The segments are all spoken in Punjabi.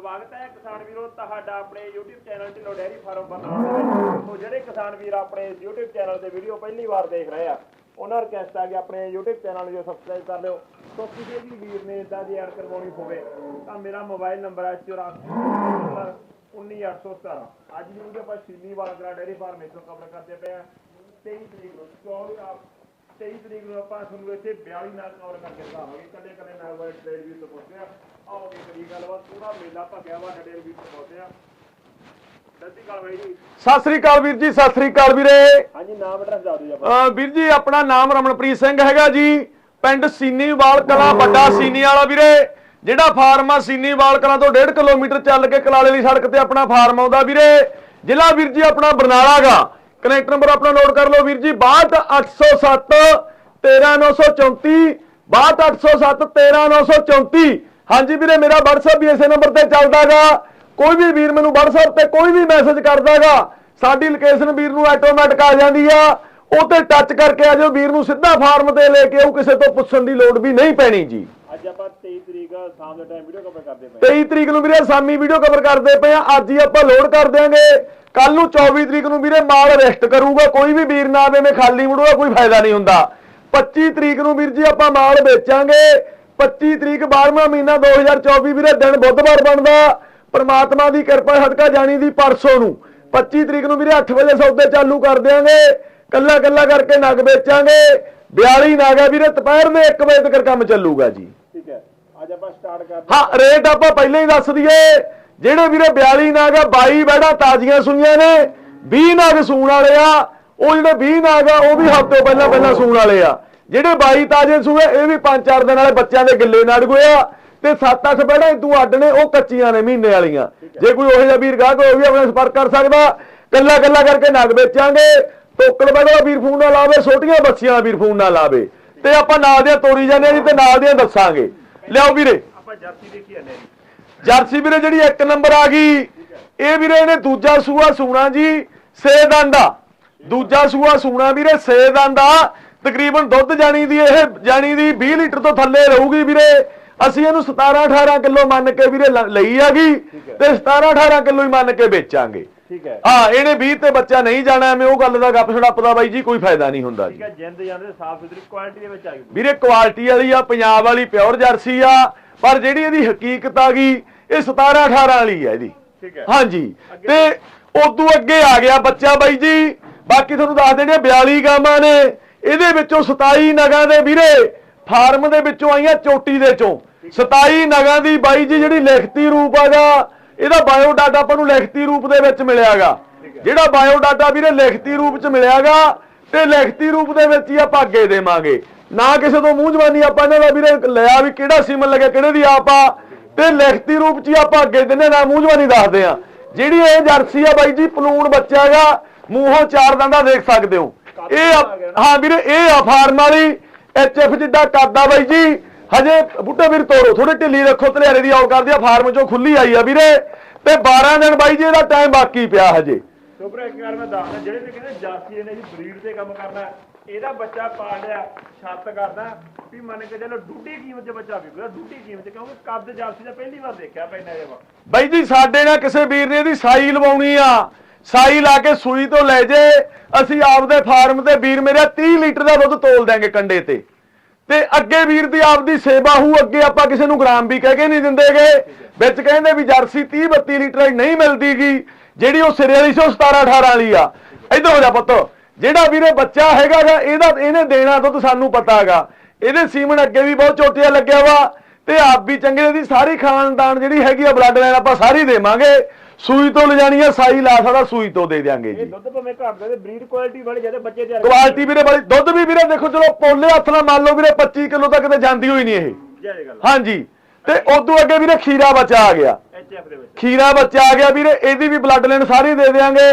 ਸਵਾਗਤ ਹੈ ਕਿਸਾਨ ਵੀਰੋ, ਤੁਹਾਡਾ ਆਪਣੇ YouTube channel Dhillon dairy farm Barnala ਦੇ ਜਿਹੜੇ ਕਿਸਾਨ ਵੀਰ ਆਪਣੇ YouTube ਚੈਨਲ ਤੇ ਵੀਡੀਓ ਪਹਿਲੀ ਵਾਰ ਦੇਖ ਰਹੇ ਆ, ਉਹਨਾਂ ਰਿਕਵੈਸਟ ਆ ਕਿ ਆਪਣੇ YouTube ਚੈਨਲ ਨੂੰ ਸਬਸਕ੍ਰਾਈਬ ਕਰ ਲਿਓ। ਸੋ ਕਿਸੇ ਵੀ ਵੀਰ ਨੇ ਇਦਾਂ ਦੀ ਐਡ ਕਰਵਾਉਣੀ ਹੋਵੇ, ਤਾਂ ਮੇਰਾ ਮੋਬਾਈਲ ਨੰਬਰ ਹੈ 84 19817 ਅੱਜ ਦੀ ਵੀਡੀਓ ਆਪਾਂ ਸ਼ੀਨੀ ਵਾਲਗਰਾ ਡੈਰੀ ਫਾਰਮ ਤੋਂ ਕਵਰ ਕਰਦੇ ਪਏ ਆ। 23 ਤਰੀਕ ਨੂੰ ਚੌਵੀ ਆਪ 23 ਤਰੀਕ ਨੂੰ ਆਪਾਂ ਤੁਹਾਨੂੰ ਇੱਥੇ 42 ਨਾਲ ਕਵਰ ਕਰਕੇ ਦਿਖਾਵਾਂਗੇ। ਕੱਲੇ ਕੱਲੇ ਨਾਲ ਵਾਈਟ ਟ੍ਰੇਡ ਵੀ ਤੋਂ ਕਰੀ ਗੱਲਬਾਤ ਪੂਰਾ ਮੇਲਾ ਭਗਿਆ ਵਾ ਸਤਿ ਸ਼੍ਰੀ ਅਕਾਲ ਬਾਈ ਜੀ। ਸਤਿ ਸ੍ਰੀ ਅਕਾਲ ਵੀਰ ਜੀ ਸਤਿ ਸ੍ਰੀ ਅਕਾਲ ਵੀਰੇ। ਹਾਂਜੀ ਨਾਮ ਐਡਰੈਸ ਦੱਸ ਦਿਓ ਜੀ ਆਪਾਂ ਵੀਰ ਜੀ ਆਪਣਾ ਨਾਮ ਰਮਨਪ੍ਰੀਤ ਸਿੰਘ ਹੈਗਾ ਜੀ। ਪਿੰਡ ਸੀਨੀਵਾਲ ਕਲਾਂ ਵੱਡਾ ਸੀਨੀ ਵਾਲਾ ਵੀਰੇ। ਜਿਹੜਾ ਫਾਰਮ ਆ ਸੀਨੀਵਾਲ ਕਲਾਂ ਤੋਂ 1.5 ਕਿਲੋਮੀਟਰ ਚੱਲ ਕੇ ਕਲਾਲੇ ਦੀ ਸੜਕ ਤੇ ਆਪਣਾ ਫਾਰਮ ਆਉਂਦਾ ਵੀਰੇ। ਜ਼ਿਲ੍ਹਾ ਵੀਰ ਜੀ ਆਪਣਾ ਬਰਨਾਲਾ ਗਾ ਕਨੈਕਟ ਨੰਬਰ ਆਪਣਾ ਨੋਟ ਕਰ ਲਓ ਵੀਰ ਜੀ 62807 13934 62807 13934 ਹਾਂਜੀ ਵੀਰੇ ਮੇਰਾ WhatsApp ਵੀ ਇਸੇ ਨੰਬਰ ਤੇ ਚੱਲਦਾਗਾ। ਕੋਈ ਵੀ ਵੀਰ ਮੈਨੂੰ WhatsApp ਤੇ ਕੋਈ ਵੀ ਮੈਸੇਜ ਕਰਦਾਗਾ ਸਾਡੀ ਲੋਕੇਸ਼ਨ ਵੀਰ ਨੂੰ ਆਟੋਮੈਟਿਕ ਆ ਜਾਂਦੀ ਆ। ਉਹ ਤੇ ਟੱਚ ਕਰਕੇ ਆ ਜਾਓ ਵੀਰ ਨੂੰ ਸਿੱਧਾ ਫਾਰਮ ਤੇ ਲੈ ਕੇ ਆਉ ਕਿਸੇ ਤੋਂ ਪੁੱਛਣ ਦੀ ਲੋੜ ਵੀ ਨਹੀਂ ਪੈਣੀ ਜੀ। ਅੱਜ ਆਪਾਂ 23 ਤਰੀਕ ਸ਼ਾਮ ਦੇ ਟਾਈਮ ਵੀਡੀਓ ਕਵਰ ਕਰਦੇ ਪਏ 23 ਤਰੀਕ ਨੂੰ ਵੀਰੇ ਸਾਮੀ ਵੀਡੀਓ ਕਵਰ ਕਰਦੇ ਪਏ ਆ। ਅੱਜ ਹੀ ਆਪਾਂ ਲੋਡ ਕਰ ਦਿਆਂਗੇ। ਕੱਲ ਨੂੰ 24 ਤਰੀਕ ਨੂੰ ਵੀਰੇ ਮਾਲ ਰੈਸਟ ਕਰੂਗਾ। ਕੋਈ ਵੀ ਵੀਰ ਨਾ ਆਵੇ ਮੈਂ ਖਾਲੀ ਮੁੜੂਗਾ ਕੋਈ ਫਾਇਦਾ ਨਹੀਂ ਹੁੰਦਾ। 25 ਤਰੀਕ ਨੂੰ ਵੀਰ ਜੀ ਆਪਾਂ ਮਾਲ ਵੇਚਾਂਗੇ। 25 ਤਰੀਕ 12ਵਾਂ ਮਹੀਨਾ 2024 ਵੀਰੇ ਦਿਨ ਬੁੱਧਵਾਰ ਬਣਦਾ। ਪ੍ਰਮਾਤਮਾ ਦੀ ਕਿਰਪਾ ਸਦਕਾ ਜਾਣੀ ਦੀ ਪਰਸੋਂ ਨੂੰ। 25 ਤਰੀਕ ਨੂੰ ਵੀਰੇ 8 ਵਜੇ ਸੌਦੇ ਚਾਲੂ ਕਰ ਦਿਆਂਗੇ। ਕੱਲਾ ਕੱਲਾ ਕਰਕੇ ਨਗ ਵੇਚਾਂਗੇ। 42 ਨਗ ਆ ਵੀਰੇ ਦੁਪਹਿਰ ਦੇ 1 ਵਜੇ ਤੱਕ ਕੰਮ ਚੱਲੂਗਾ ਜੀ। ਠੀਕ ਹੈ। ਅੱਜ ਆਪਾਂ ਸਟਾਰਟ ਕਰਦੇ ਹਾਂ ਰੇਟ ਆਪਾਂ ਪਹਿਲਾਂ ਹੀ ਦੱਸ ਦਈਏ। ਜਿਹੜੇ ਵੀਰੇ 42 ਨਾਗ ਆ 22 ਬੈੜਾਂ ਤਾਜ਼ੀਆਂ ਸੁਈਆਂ ਨੇ 20 ਨਾਗ ਸੂਣ ਵਾਲੇ ਆ। ਉਹ ਜਿਹੜੇ 20 ਨਾਗ ਆ ਉਹ ਵੀ ਹਫ਼ਤੇ ਪਹਿਲਾਂ ਪਹਿਲਾਂ ਸੂਣ ਵਾਲੇ ਆ। ਜਿਹੜੇ 22 ਤਾਜ਼ੇ ਸੂਏ ਇਹ ਵੀ 5-4 ਦਿਨ ਵਾਲੇ ਬੱਚਿਆਂ ਦੇ ਗਿੱਲੇ ਨਾੜ ਗਏ ਆ। ਤੇ 7-8 ਬੈੜਾਂ ਇਦੋਂ ਅੱਡ ਨੇ ਉਹ ਕੱਚੀਆਂ ਨੇ ਮਹੀਨੇ ਵਾਲੀਆਂ। ਜੇ ਕੋਈ ਉਹੋ ਜਿਹਾ ਵੀਰ ਗਾਹਕ ਉਹ ਵੀ ਆਪਣੇ ਸੰਪਰਕ ਕਰ ਸਕਦਾ। ਕੱਲਾ ਕੱਲਾ ਕਰਕੇ ਨਗ ਵੇਚਾਂਗੇ। ਟੋਕਲ ਬੈੜਾ ਵੀਰ ਫੋਨ ਨਾਲ ਲਾਵੇ ਛੋਟੀਆਂ ਬੱਚੀਆਂ ਦਾ ਵੀਰ ਫੋਨ ਨਾਲ ਲਾਵੇ। ਤੇ ਆਪਾਂ ਨਾਲ ਦੀਆਂ ਤੋਰੀ ਜਾਂਦੇ ਆ ਜੀ ਤੇ ਨਾਲ ਦੀਆਂ ਦੱਸਾਂਗੇ। ਲਿਆਓ ਵੀਰੇ। ਆਪਾਂ ਜਰਸੀ ਦੇਖੀ ਜੀ। ਜਰਸੀ ਵੀਰੇ ਜਿਹੜੀ ਇੱਕ ਨੰਬਰ ਆ ਗਈ ਇਹ ਵੀਰੇ ਇਹਨੇ ਦੂਜਾ ਸੂਆ ਸੂਣਾ ਜੀ ਸੇ ਦੰਦਾ ਦੂਜਾ ਸੂਆ ਸੂਣਾ ਵੀਰੇ ਸੇ ਦੰਦਾ ਤਕਰੀਬਨ ਦੁੱਧ ਜਾਣੀ ਦੀ ਇਹ ਜਾਣੀ ਦੀ 20 ਲੀਟਰ ਤੋਂ ਥੱਲੇ ਰਹੂਗੀ ਵੀਰੇ। ਅਸੀਂ ਇਹਨੂੰ 17 18 ਕਿਲੋ ਮੰਨ ਕੇ ਵੀਰੇ ਲਈ ਆਗੀ ਤੇ 17 18 ਕਿਲੋ ਹੀ ਮੰਨ ਕੇ ਵੇਚਾਂਗੇ। ਠੀਕ ਹੈ। ਹਾਂ ਇਹਨੇ 20 ਤੇ ਬੱਚਾ ਨਹੀਂ ਜਾਣਾ ਐਵੇਂ ਉਹ ਗੱਲ ਦਾ ਗੱਪ ਛੜੱਪ ਦਾ ਬਾਈ ਜੀ ਕੋਈ ਫਾਇਦਾ ਨਹੀਂ ਹੁੰਦਾ ਜੀ। ਠੀਕ ਹੈ ਜਿੰਦ ਜਾਂਦੇ ਸਾਫ਼ ਸੁਥਰੀ ਕੁਆਲਿਟੀ ਦੇ ਵਿੱਚ ਆ ਗਈ। ਵੀਰੇ ਕੁਆਲਿਟੀ ਵਾਲੀ ਆ ਪੰਜਾਬ ਵਾਲੀ ਪਿਓਰ ਜਰਸੀ ਆ ਪਰ ਜਿਹੜੀ ਇਹਦੀ ਹਕੀਕਤ ਆ ਗਈ ਇਹ 17 18 ਵਾਲੀ ਆ ਇਹਦੀ। ਠੀਕ ਹੈ। ਹਾਂਜੀ ਤੇ ਉਦੋਂ ਅੱਗੇ ਆ ਗਿਆ ਬੱਚਾ ਬਾਈ ਜੀ। ਬਾਕੀ ਤੁਹਾਨੂੰ ਦੱਸ ਦੇਣੇ 42 ਗਾਵਾਂ ਨੇ। ਇਹਦੇ ਵਿੱਚੋਂ 27 ਨਗਾਂ ਦੇ ਵੀਰੇ, ਫਾਰਮ ਦੇ ਵਿੱਚੋਂ ਆਈਆਂ ਚੋਟੀ ਦੇ ਚੋਂ। 27 ਨਗਾਂ ਦੀ ਬਾਈ ਜੀ ਜਿਹੜੀ ਲਿਖਤੀ ਰੂਪ ਆਗਾ ਇਹਦਾ ਬਾਇਓ ਡਾਟਾ ਆਪਾਂ ਨੂੰ ਲਿਖਤੀ ਰੂਪ ਦੇ ਵਿੱਚ ਮਿਲਿਆਗਾ। ਜਿਹੜਾ ਬਾਇਓ ਡਾਟਾ ਵੀਰੇ ਲਿਖਤੀ ਰੂਪ ਚ ਮਿਲਿਆਗਾ, ਤੇ ਲਿਖਤੀ ਰੂਪ ਦੇ ਵਿੱਚ ਹੀ ਆਪਾਂ ਅੱਗੇ ਦੇਵਾਂਗੇ। ਨਾ ਕਿਸੇ ਤੋਂ ਮੂੰਹ ਜ਼ਬਾਨੀ ਆਪਾਂ ਇਹਨਾਂ ਦਾ ਵੀਰੇ ਲਿਆ ਵੀ ਕਿਹੜਾ ਸਿਮਨ ਲੱਗਿਆ, ਕਿਹੜੇ ਦੀ ਆਪ ਆ। ਤੇ ਲਿਖਤੀ ਰੂਪ ਚ ਹੀ ਆਪਾਂ ਅੱਗੇ ਦਿੰਦੇ ਨਾ ਮੂੰਹ ਜ਼ਬਾਨੀ ਦੱਸਦੇ ਆ ਜਿਹੜੀ ਇਹ ਜਰਸੀ ਆ ਬਾਈ ਜੀ, ਪਲੂਣ ਬੱਚਾ ਹੈਗਾ, ਮੂੰਹੋਂ ਚਾਰ ਦੰਦਾ ਦੇਖ ਸਕਦੇ ਹੋ। ਇਹ ਹਾਂ ਵੀਰੇ ਇਹ ਆ ਫਾਰਮ ਵਾਲੀ ਐਚਐਫ ਜਿੱਡਾ ਕਰਦਾ ਬਾਈ ਜੀ। ਹਜੇ ਬੁੱਢੇ ਵੀਰ ਤੋੜੋ ਥੋੜੀ ਢਿੱਲੀ ਰੱਖੋ ਤਲਿਆਰੇ ਦੀ ਆਉ ਕਰਦੀ ਆ ਫਾਰਮ ਚੋਂ ਖੁੱਲੀ ਆਈ ਆ ਵੀਰੇ। ਤੇ 12 ਦਿਨ ਬਾਈ ਜੀ ਇਹਦਾ ਟਾਈਮ ਬਾਕੀ ਪਿਆ ਹਜੇ। ਸੁਪਰ ਇੱਕ ਗੱਲ ਮੈਂ ਦੱਸਦਾ ਜਿਹੜੇ ਕਹਿੰਦੇ ਜਾਸੀ ਨੇ ਜੀ ਬਰੀਡ ਤੇ ਕੰਮ ਕਰਨਾ ਇਹਦਾ ਬੱਚਾ ਪਾਲ ਲਿਆ ਛੱਤ ਕਰਦਾ ਵੀ ਮੰਨ ਕੇ ਚਲੋ ਡੂਢੀ ਕੀਮਤ 'ਚ ਬੱਚਾ ਵਿਕੂਗਾ ਡੂਢੀ ਕੀਮਤ 'ਚ ਕਿਉਂਕਿ ਕੱਦ ਜਾਸੀ ਦਾ ਪਹਿਲੀ ਵਾਰ ਦੇਖਿਆ ਪੈਣਾ ਇਹ ਵਾ। ਬਾਈ ਜੀ ਸਾਡੇ ਨਾਲ ਕਿਸੇ ਵੀਰ ਨੇ ਇਹਦੀ ਸਾਈ ਲਵਾਉਣੀ ਆ। ਸਾਈ ਲਾ ਕੇ ਸੂਈ ਤੋਂ ਲੈ ਜੇ ਅਸੀਂ ਆਪਦੇ ਫਾਰਮ ਤੇ ਵੀਰ ਮੇਰਾ 30 ਲੀਟਰ ਦਾ ਦੁੱਧ ਤੋਲ ਦਾਂਗੇ ਕੰਡੇ ਤੇ। ਤੇ ਅੱਗੇ ਵੀਰ ਦੀ ਆਪਦੀ ਸੇਵਾ ਹੋਊ ਅੱਗੇ ਆਪਾਂ ਕਿਸੇ ਨੂੰ ਗ੍ਰਾਮ ਵੀ ਕਹਿ ਕੇ ਨਹੀਂ ਦਿੰਦੇਗੇ। ਵਿੱਚ ਕਹਿੰਦੇ ਵੀ ਜਰਸੀ 30 32 ਲੀਟਰ ਦੀ ਨਹੀਂ ਮਿਲਦੀਗੀ ਜਿਹੜੀ ਉਹ ਸਿਰੇ ਵਾਲੀ ਸੀ ਉਹ 17 18 ਵਾਲੀ ਆ। ਇਧਰ ਹੋ ਜਾ ਪੁੱਤ ਜਿਹੜਾ ਵੀਰੇ ਬੱਚਾ ਹੈਗਾ ਗਾ, ਇਹਦਾ ਇਹਨੇ ਦੇਣਾ ਦੁੱਧ ਸਾਨੂੰ ਪਤਾ ਹੈਗਾ ਇਹਦੇ ਸੀਮਨ ਅੱਗੇ ਵੀ ਬਹੁਤ ਚੋਟੀਆ ਲੱਗਿਆ ਵਾ ਤੇ ਆਪ ਵੀ ਚੰਗੇ ਇਹਦੀ ਸਾਰੀ ਖਾਨਦਾਨ ਜਿਹੜੀ ਹੈਗੀ ਆ ਬਲੱਡ ਲਾਈਨ ਆਪਾਂ ਸਾਰੀ ਦੇਵਾਂਗੇ। ਸੂਈ ਤੋਂ ਲਿਜਾਣੀ ਆ ਸਾਈ ਲਾ ਸਕਦਾ ਸੂਈ ਤੋਂ ਦੇ ਦਿਆਂਗੇ ਇਹ ਜੀ। ਦੁੱਧ ਭਾਵੇਂ ਘੱਟ ਦੇ ਬਰੀਡ ਕੁਆਲਿਟੀ ਵਾਲੇ ਜਿਹਦੇ ਬੱਚੇ ਤਿਆਰ ਕੁਆਲਿਟੀ ਵੀਰੇ ਬੜੀ ਦੁੱਧ ਵੀ ਵੀਰੇ ਦੇਖੋ ਚਲੋ ਪੋਲੇ ਹੱਥ ਨਾਲ ਮੰਨ ਲਓ ਵੀਰੇ 25 ਕਿਲੋ ਤੱਕ ਤੇ ਜਾਂਦੀ ਹੋਈ ਨਹੀਂ ਇਹ। ਜਾਏ ਗੱਲ। ਹਾਂਜੀ। ਤੇ ਉਦੋਂ ਅੱਗੇ ਵੀਰੇ ਖੀਰਾ ਬੱਚਾ ਆ ਗਿਆ। ਐਚਐਫ ਦੇ ਵਿੱਚ। ਖੀਰਾ ਬੱਚਾ ਆ ਗਿਆ ਵੀਰੇ ਇਹਦੀ ਵੀ ਬਲੱਡ ਲਾਈਨ ਸਾਰੀ ਦੇ ਦੇਾਂਗੇ